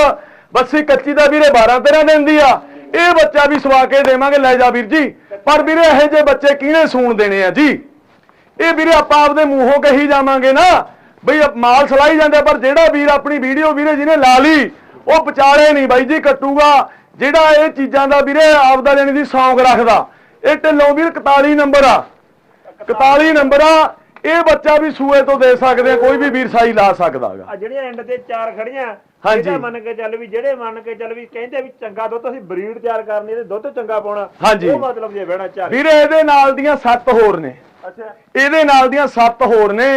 ਬੱਸੀ ਕੱਚੀ ਦਾ ਵੀਰੇ 12 13 ਦਿਨ ਦੀ ਆ। ਇਹ ਬੱਚਾ ਵੀ ਸਵਾ ਕੇ ਦੇਵਾਂਗੇ ਲੈ ਜਾ ਵੀਰ ਜੀ। ਪਰ ਵੀਰੇ ਇਹੋ ਜਿਹੇ ਬੱਚੇ ਕਿਹਨੇ ਸੂਣ ਦੇਣੇ ਆ ਜੀ? ਇਹ ਵੀਰੇ ਆਪਾਂ ਆਪਦੇ ਮੂੰਹੋਂ ਕਹੀ ਜਾਵਾਂਗੇ ਨਾ ਬਈ ਮਾਲ ਸਲਾਈ ਜਾਂਦੇ ਪਰ ਜਿਹੜਾ ਵੀਰ ਆਪਣੀ ਵੀਡੀਓ ਵੀਰੇ ਜਿਹਨੇ ਲਾ ਲਈ ਉਹ ਵਿਚਾਲੇ ਨਹੀਂ ਬਾਈ ਜੀ ਕੱਟੂਗਾ। ਜਿਹੜਾ ਇਹ ਚੀਜ਼ਾਂ ਦਾ ਵੀਰੇ ਆਪਦਾ ਜਾਨੀ ਦੀ ਸੌਂਗ ਰੱਖਦਾ। ਇਹ ਢਿੱਲੋਂ ਵੀਰ 41 ਨੰਬਰ ਆ। 41 ਨੰਬਰ ਆ। ਇਹ ਬੱਚਾ ਵੀ ਸੂਏ ਤੋਂ ਦੇ ਸਕਦੇ ਆ ਕੋਈ ਵੀ ਵੀਰ ਸਾਈ ਲਾ ਸਕਦਾਗਾ ਆ ਜਿਹੜੀਆਂ ਐਂਡ ਤੇ ਚਾਰ ਖੜੀਆਂ ਹਾਂਜੀ। ਇਹਦਾ ਮੰਨ ਕੇ ਚੱਲ ਵੀ ਜਿਹੜੇ ਮੰਨ ਕੇ ਚੱਲ ਵੀ ਕਹਿੰਦੇ ਵੀ ਚੰਗਾ ਦੁੱਧ ਅਸੀਂ ਬਰੀਡ ਤਿਆਰ ਕਰਨੀ ਤੇ ਦੁੱਧ ਚੰਗਾ ਪਾਉਣਾ ਹਾਂਜੀ। ਉਹ ਮਤਲਬ ਜੇ ਬਹਿਣਾ ਚਾਰ। ਵੀਰੇ ਇਹਦੇ ਨਾਲ ਦੀਆਂ ਸੱਤ ਹੋਰ ਨੇ। ਅੱਛਾ। ਇਹਦੇ ਨਾਲ ਦੀਆਂ ਸੱਤ ਹੋਰ ਨੇ।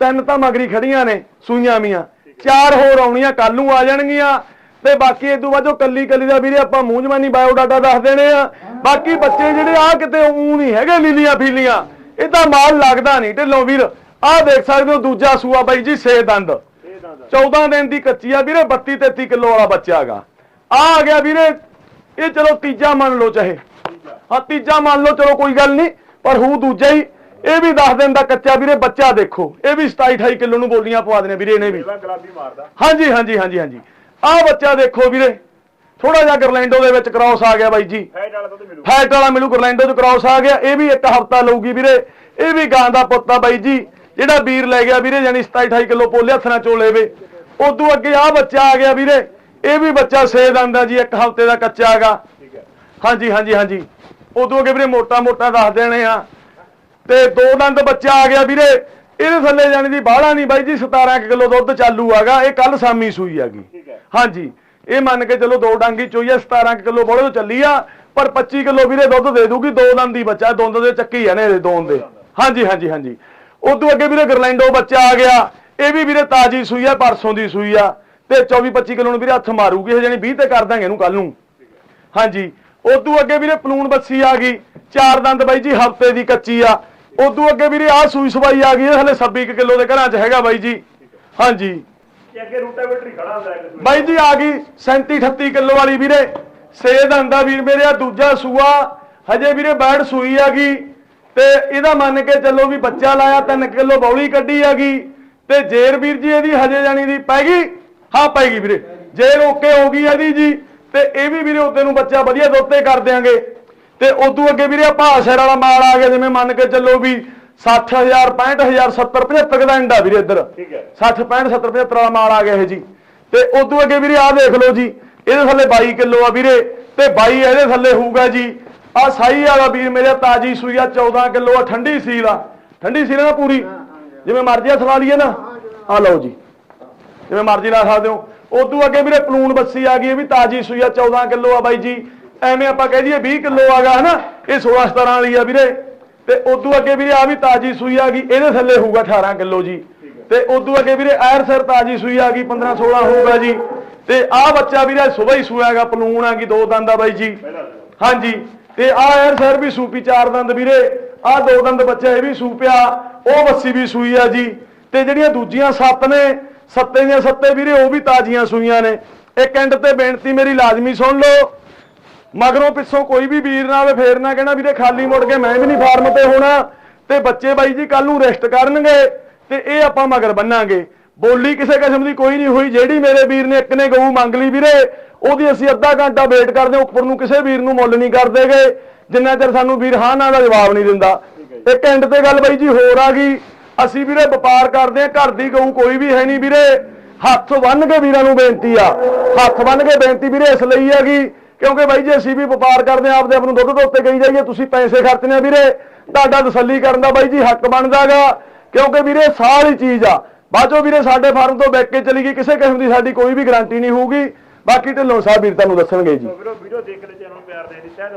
ਤਿੰਨ ਤਾਂ ਮਗਰੀ ਖੜੀਆਂ ਨੇ, ਸੂਈਆਂ ਮੀਆਂ। ਚਾਰ ਹੋਰ ਆਉਣੀਆਂ ਕੱਲ ਨੂੰ ਆ ਜਾਣਗੀਆਂ। ਤੇ ਬਾਕੀ ਇਹ ਤੋਂ ਬਾਅਦ ਜੋ ਕੱਲੀ ਕੱਲੀ ਦਾ ਵੀਰੇ ਆਪਾਂ ਮੂੰਹ ਜਮਾਨੀ ਬਾਇਓ ਡਾਟਾ ਦੱਸ ਦੇਣੇ ਆ। ਬਾਕੀ ਬੱਚੇ ਜਿਹੜੇ ਆ ਕਿਤੇ ਊ ਨਹੀਂ ਹੈਗੇ, ਲੀਲੀਆਂ ਫੀਲੀਆਂ। ਇਹ ਤਾਂ ਮਾਲ ਲੱਗਦਾ ਨਹੀਂ। ਢਿੱਲੋਂ ਵੀਰ, ਆਹ ਦੇਖ ਸਕਦੇ ਹੋ ਦੂਜਾ ਸੂਆ ਬਾਈ ਜੀ, ਛੇ ਦੰਦ। ਇਹ ਦੰਦ 14 ਦਿਨ ਦੀ ਕੱਚੀ ਆ ਵੀਰੇ 32 33 ਕਿਲੋ ਵਾਲਾ ਬੱਚਾ ਹੈਗਾ। ਆ ਆ ਗਿਆ ਵੀਰੇ, ਇਹ ਚਲੋ ਤੀਜਾ ਮੰਨ ਲਓ ਚਾਹੇ। ਹਾਂ, ਤੀਜਾ ਮੰਨ ਲਓ, ਚਲੋ ਕੋਈ ਗੱਲ ਨਹੀਂ, ਪਰ ਹੂ ਦੂਜਾ ਹੀ। ਇਹ ਵੀ 10 ਦਿਨ ਦਾ ਕੱਚਾ ਵੀਰੇ ਬੱਚਾ ਦੇਖੋ। ਇਹ ਵੀ 27 28 ਕਿਲੋ ਨੂੰ ਬੋਲੀਆਂ ਪਵਾ ਦੇਣੇ ਵੀਰੇ ਇਹਨੇ ਵੀ। ਇਹਦਾ ਗੁਲਾਬੀ ਮਾਰਦਾ। ਹਾਂਜੀ ਹਾਂਜੀ ਹਾਂਜੀ ਹਾਂਜੀ। ਆਹ ਬੱਚਾ ਦੇਖੋ ਵੀਰੇ। ਥੋੜਾ ਜਿਹਾ ਗਰਲੈਂਡੋ ਦੇ ਵਿੱਚ ਕ੍ਰਾਸ ਆ ਗਿਆ ਬਾਈ ਜੀ। ਫੈਟ ਵਾਲਾ ਦੁੱਧ ਮਿਲੂ। ਫੈਟ ਵਾਲਾ ਮਿਲੂ ਗਰਲੈਂਡੋ ਚ ਕ੍ਰਾਸ ਆ ਗਿਆ। ਇਹ ਵੀ ਇੱਕ ਹਫਤਾ ਲਊਗੀ ਵੀਰੇ। ਇਹ ਵੀ ਗਾਂ ਦਾ ਪੁੱਤ ਆ ਬਾਈ ਜੀ। ਜਿਹੜਾ ਵੀਰ ਲੈ ਗਿਆ ਵੀਰੇ ਯਾਨੀ 27 28 ਕਿਲੋ ਪੋਲੇ ਹੱਥਾਂ ਚੋਲੇ ਵੇ ਉਦੋਂ ਅੱਗੇ ਆ ਬੱਚਾ ਆ ਗਿਆ ਵੀਰੇ। ਇਹ ਵੀ ਬੱਚਾ ਸੇ ਦੰਦਾ ਜੀ ਇੱਕ ਹਫ਼ਤੇ ਦਾ ਕੱਚਾ ਹੈਗਾ। ਠੀਕ ਹੈ। ਹਾਂਜੀ ਹਾਂਜੀ ਹਾਂਜੀ। ਉਦੋਂ ਅੱਗੇ ਵੀਰੇ ਮੋਟਾ ਮੋਟਾ ਦੱਸ ਦੇਣੇ ਆ। ਤੇ ਦੋ ਦੰਦ ਬੱਚਾ ਆ ਗਿਆ ਵੀਰੇ। ਇਹਦੇ ਥੱਲੇ ਜਾਣੀ ਦੀ ਬਾਹਲਾ ਨਹੀਂ ਬਾਈ ਜੀ 17 ਕੁ ਕਿਲੋ ਦੁੱਧ ਚਾਲੂ ਹੈਗਾ। ਇਹ ਕੱਲ ਸਾਮੀ ਸੂਈ ਹੈ। ਹਾਂਜੀ। ਇਹ ਮੰਨ ਕੇ ਚਲੋ ਦੋ ਡਾਂਗੀ ਚੋਈ ਆ 17 ਕੁ ਕਿਲੋ ਬੋਲੇ ਤੋਂ ਚੱਲੀ ਆ ਪਰ 25 ਕਿਲੋ ਵੀਰੇ ਦੁੱਧ ਦੇ ਦੂਗੀ ਦੋ ਦੰਦ ਦੀ ਬੱਚਾ ਦੋਂਦ ਦੇ ਚੱਕੀ ਆ ਨੇ ਇਹਦੇ ਦੋਂਦ ਦੇ। ਹਾਂਜੀ ਹਾਂਜੀ ਹਾਂਜੀ। ਉਦੋਂ ਅੱਗੇ ਵੀਰੇ ਗਰਲੈਂਡੋ ਬੱਚਾ ਆ ਗਿਆ। ਇਹ ਵੀ ਵੀਰੇ ਤਾਜੀ ਸੂਈ ਆ ਪਰਸੋਂ ਦੀ ਸੂਈ ਆ। ਤੇ 24 25 ਕਿਲੋ ਨੂੰ ਵੀਰੇ ਹੱਥ ਮਾਰੂਗੀ ਇਹ ਜਾਨੀ 20 ਤੇ ਕਰ ਦਾਂਗੇ ਇਹਨੂੰ ਕੱਲ ਨੂੰ। ਹਾਂਜੀ। ਉਦੋਂ ਅੱਗੇ ਵੀਰੇ ਪਲੂਣ ਬੱਸੀ ਆ ਗਈ। ਚਾਰ ਦੰਦ ਬਾਈ ਜੀ ਹਫ਼ਤੇ ਦੀ ਕੱਚੀ ਆ। ਉਦੋਂ ਅੱਗੇ ਵੀਰੇ ਆ ਸੂਈ ਸਵਾਈ ਆ ਗਈ ਹਲੇ 26 ਕੁ ਕਿਲੋ ਦੇ ਘਰਾਂ 'ਚ ਹੈਗਾ ਬਾਈ ਜੀ। ਹਾਂਜੀ। ਤੇ ਅੱਗੇ ਰੂਟਾਵੇਟਰ ਹੀ ਖੜਾ ਹੁੰਦਾ ਹੈ ਕਿਸੇ ਵੇਲੇ। ਬਾਈ ਜੀ ਆ ਗਈ 37 38 ਕਿਲੋ ਵਾਲੀ ਵੀਰੇ। ਸੇ ਦੰਦਾ ਵੀਰ ਮੇਰੇ ਆ ਦੂਜਾ ਸੂਆ ਹਜੇ ਵੀਰੇ ਬੈੜ ਸੂਈ ਆ ਗਈ। ਤੇ ਇਹਦਾ ਮੰਨ ਕੇ ਚੱਲੋ ਵੀ ਬੱਚਾ ਲਾਇਆ 3 ਕਿਲੋ ਬੌਲੀ ਕੱਢੀ ਆ ਗਈ। ਤੇ ਜੇਰ ਵੀਰ ਜੀ ਇਹਦੀ ਹਜੇ ਜਾਣੀ ਦੀ ਪੈ ਗਈ? ਹਾਂ ਪੈ ਗਈ ਵੀਰੇ। ਜੇਰ ਓਕੇ ਹੋ ਗਈ ਇਹਦੀ ਜੀ। ਤੇ ਇਹ ਵੀ ਵੀਰੇ ਉੱਤੇ ਨੂੰ ਬੱਚਾ ਵਧੀਆ ਦੁੱਧ ਤੇ ਕਰ ਦਿਆਂਗੇ। ਤੇ ਉਦੋਂ ਅੱਗੇ ਵੀਰੇ ਭਾਸ਼ਰ ਵਾਲਾ ਮਾਲ ਆ ਗਿਆ ਜਿਵੇਂ ਮੰਨ ਕੇ ਚੱਲੋ ਵੀ 60000 65000 70 75 ਦਾ ਇੰਡਾ ਵੀਰੇ ਇੱਧਰ। ਠੀਕ ਹੈ। 60 65 70 75 ਵਾਲਾ ਮਾਲ ਆ ਗਿਆ ਇਹ ਜੀ। ਤੇ ਉਦੋਂ ਅੱਗੇ ਵੀਰੇ ਆਹ ਦੇਖ ਲਓ ਜੀ ਇਹਦੇ ਥੱਲੇ 22 ਕਿਲੋ ਆ ਵੀਰੇ ਤੇ 22 ਇਹਦੇ ਥੱਲੇ ਹੋਊਗਾ ਜੀ ਆ ਸਾਈ ਵਾਲਾ ਵੀਰ ਮੇਰੇ ਤਾਜੀ ਸੂਈ ਆ 14 ਕਿਲੋ ਆ ਠੰਡੀ ਸੀਲ ਆ। ਠੰਡੀ ਸੀਲ ਨਾ ਪੂਰੀ? ਜਿਵੇਂ ਮਰਜ਼ੀ ਆ ਸਲਾ ਲਈਏ ਨਾ। ਆ ਲਓ ਜੀ। ਜਿਵੇਂ ਮਰਜ਼ੀ ਲਾ ਸਕਦੇ ਹੋ। ਉਦੋਂ ਅੱਗੇ ਵੀਰੇ ਪਲੂਣ ਬੱਸੀ ਆ ਗਈ ਇਹ ਵੀ ਤਾਜੀ ਸੂਈ ਆ 14 ਕਿਲੋ ਆ ਬਾਈ ਜੀ। ਐਵੇਂ ਆਪਾਂ ਕਹਿ ਦਈਏ 20 ਕਿਲੋ ਆਗਾ ਹਨਾ, ਇਹ 16 17 ਵਾਲੀ ਆ ਵੀਰੇ। ਤੇ ਉਦੋਂ ਅੱਗੇ ਵੀਰੇ ਆ ਵੀ ਤਾਜੀ ਸੂਈ ਆ ਗਈ, ਇਹਦੇ ਥੱਲੇ ਹੋਊਗਾ 18 ਕਿਲੋ ਜੀ। ਤੇ ਉਦੋਂ ਅੱਗੇ ਵੀਰੇ ਐਰ ਸਰ ਤਾਜੀ ਸੂਈ ਆ ਗਈ 15 16 ਹੋਊਗਾ ਜੀ। ਤੇ ਆਹ ਬੱਚਾ ਵੀਰੇ ਸਵੇਰ ਹੀ ਸੂਇਆ ਹੈਗਾ ਪਲੂਣ ਆ ਗਈ ਦੋ ਦੰਦ ਆ ਬਾਈ ਜੀ। ਹਾਂਜੀ, ਤੇ ਆ ਐਰ ਸਰ ਵੀ ਸੂਪੀ, ਚਾਰ ਦੰਦ ਵੀਰੇ। ਆ ਦੋ ਦੰਦ ਬੱਚਾ ਇਹ ਵੀ ਸੂਪਿਆ, ਉਹ ਬੱਸੀ ਵੀ ਸੂਈ ਆ ਜੀ। ਤੇ ਜਿਹੜੀਆਂ ਦੂਜੀਆਂ ਸੱਤ ਨੇ, ਸੱਤੇ ਦੀਆਂ ਸੱਤੇ ਵੀਰੇ, ਉਹ ਵੀ ਤਾਜ਼ੀਆਂ ਸੂਈਆਂ ਨੇ। ਇੱਕ ਐਂਡ ਤੇ ਬੇਨਤੀ ਮੇਰੀ ਲਾਜ਼ਮੀ ਸੁਣ ਲਓ। ਮਗਰੋਂ ਪਿੱਛੋਂ ਕੋਈ ਵੀ ਵੀਰ ਨਾ ਆਵੇ, ਫੇਰ ਨਾ ਕਹਿਣਾ, ਵੀਰੇ ਖਾਲੀ ਮੁੜ ਕੇ ਮੈਂ ਵੀ ਨਹੀਂ ਫਾਰਮ ਤੇ ਹੋਣਾ। ਤੇ ਬੱਚੇ ਬਾਈ ਜੀ ਕੱਲ ਨੂੰ ਰੈਸਟ ਕਰਨਗੇ, ਤੇ ਇਹ ਆਪਾਂ ਮਗਰ ਬੰਨਾਂਗੇ। ਬੋਲੀ ਕਿਸੇ ਕਿਸਮ ਦੀ ਕੋਈ ਨਹੀਂ ਹੋਈ, ਜਿਹੜੀ ਮੇਰੇ ਵੀਰ ਨੇ ਇੱਕ ਨੇ ਗਊ ਮੰਗ ਲਈ ਵੀਰੇ, ਉਹਦੀ ਅਸੀਂ ਅੱਧਾ ਘੰਟਾ ਵੇਟ ਕਰਦੇ ਹਾਂ, ਉੱਪਰ ਨੂੰ ਕਿਸੇ ਵੀਰ ਨੂੰ ਮੁੱਲ ਨਹੀਂ ਕਰਦੇਗੇ। ਜਿੰਨਾ ਚਿਰ ਸਾਨੂੰ ਵੀਰ ਹਾਂ ਨਾ ਦਾ ਜਵਾਬ ਨਹੀਂ ਦਿੰਦਾ। ਇੱਕ ਐਂਡ ਤੇ ਗੱਲ ਬਾਈ ਜੀ ਹੋਰ ਆ ਗਈ। ਅਸੀਂ ਵੀਰੇ ਵਪਾਰ ਕਰਦੇ ਹਾਂ, ਘਰ ਦੀ ਗਊ ਕੋਈ ਵੀ ਹੈ ਨਹੀਂ ਵੀਰੇ। ਹੱਥ ਬੰਨ ਕੇ ਵੀਰਾਂ ਨੂੰ ਬੇਨਤੀ ਆ। ਹੱਥ ਬੰਨ ਕੇ ਬੇਨਤੀ ਵੀਰੇ ਇਸ ਲਈ ਹੈਗੀ ਕਿਉਂਕਿ ਬਾਈ ਜੀ, ਅਸੀਂ ਵੀ ਵਪਾਰ ਕਰਦੇ ਆ ਆਪਦੇ ਆਪ ਨੂੰ ਦੁੱਧ ਦੇ ਉੱਤੇ ਕਹੀ ਜਾਈਏ, ਤੁਸੀਂ ਪੈਸੇ ਖਰਚਨੇ ਵੀਰੇ। ਤੁਹਾਡਾ ਤਸੱਲੀ ਕਰਨ ਦਾ ਬਾਈ ਜੀ ਹੱਕ ਬਣਦਾਗਾ ਕਿਉਂਕਿ ਵੀਰੇ, ਸਾਰੀ ਚੀਜ਼ ਆ। ਬਾਅਦੋਂ ਵੀਰੇ, ਸਾਡੇ ਫਾਰਮ ਤੋਂ ਬੈਕ ਕੇ ਚਲੀ ਗਈ, ਕਿਸੇ ਕਿਸਮ ਦੀ ਸਾਡੀ ਕੋਈ ਵੀ ਗਾਰੰਟੀ ਨਹੀਂ ਹੋਊਗੀ। ਬਾਕੀ ਢਿੱਲੋਂ ਸਾਹਿਬ ਵੀਰ ਤੁਹਾਨੂੰ ਦੱਸਣਗੇ ਜੀ। ਵੀਰੋ ਵੀਡੀਓ ਦੇਖ ਕੇ ਚੈਨਲ ਨੂੰ ਪਿਆਰ ਦੇ ਦਿੱਤਾ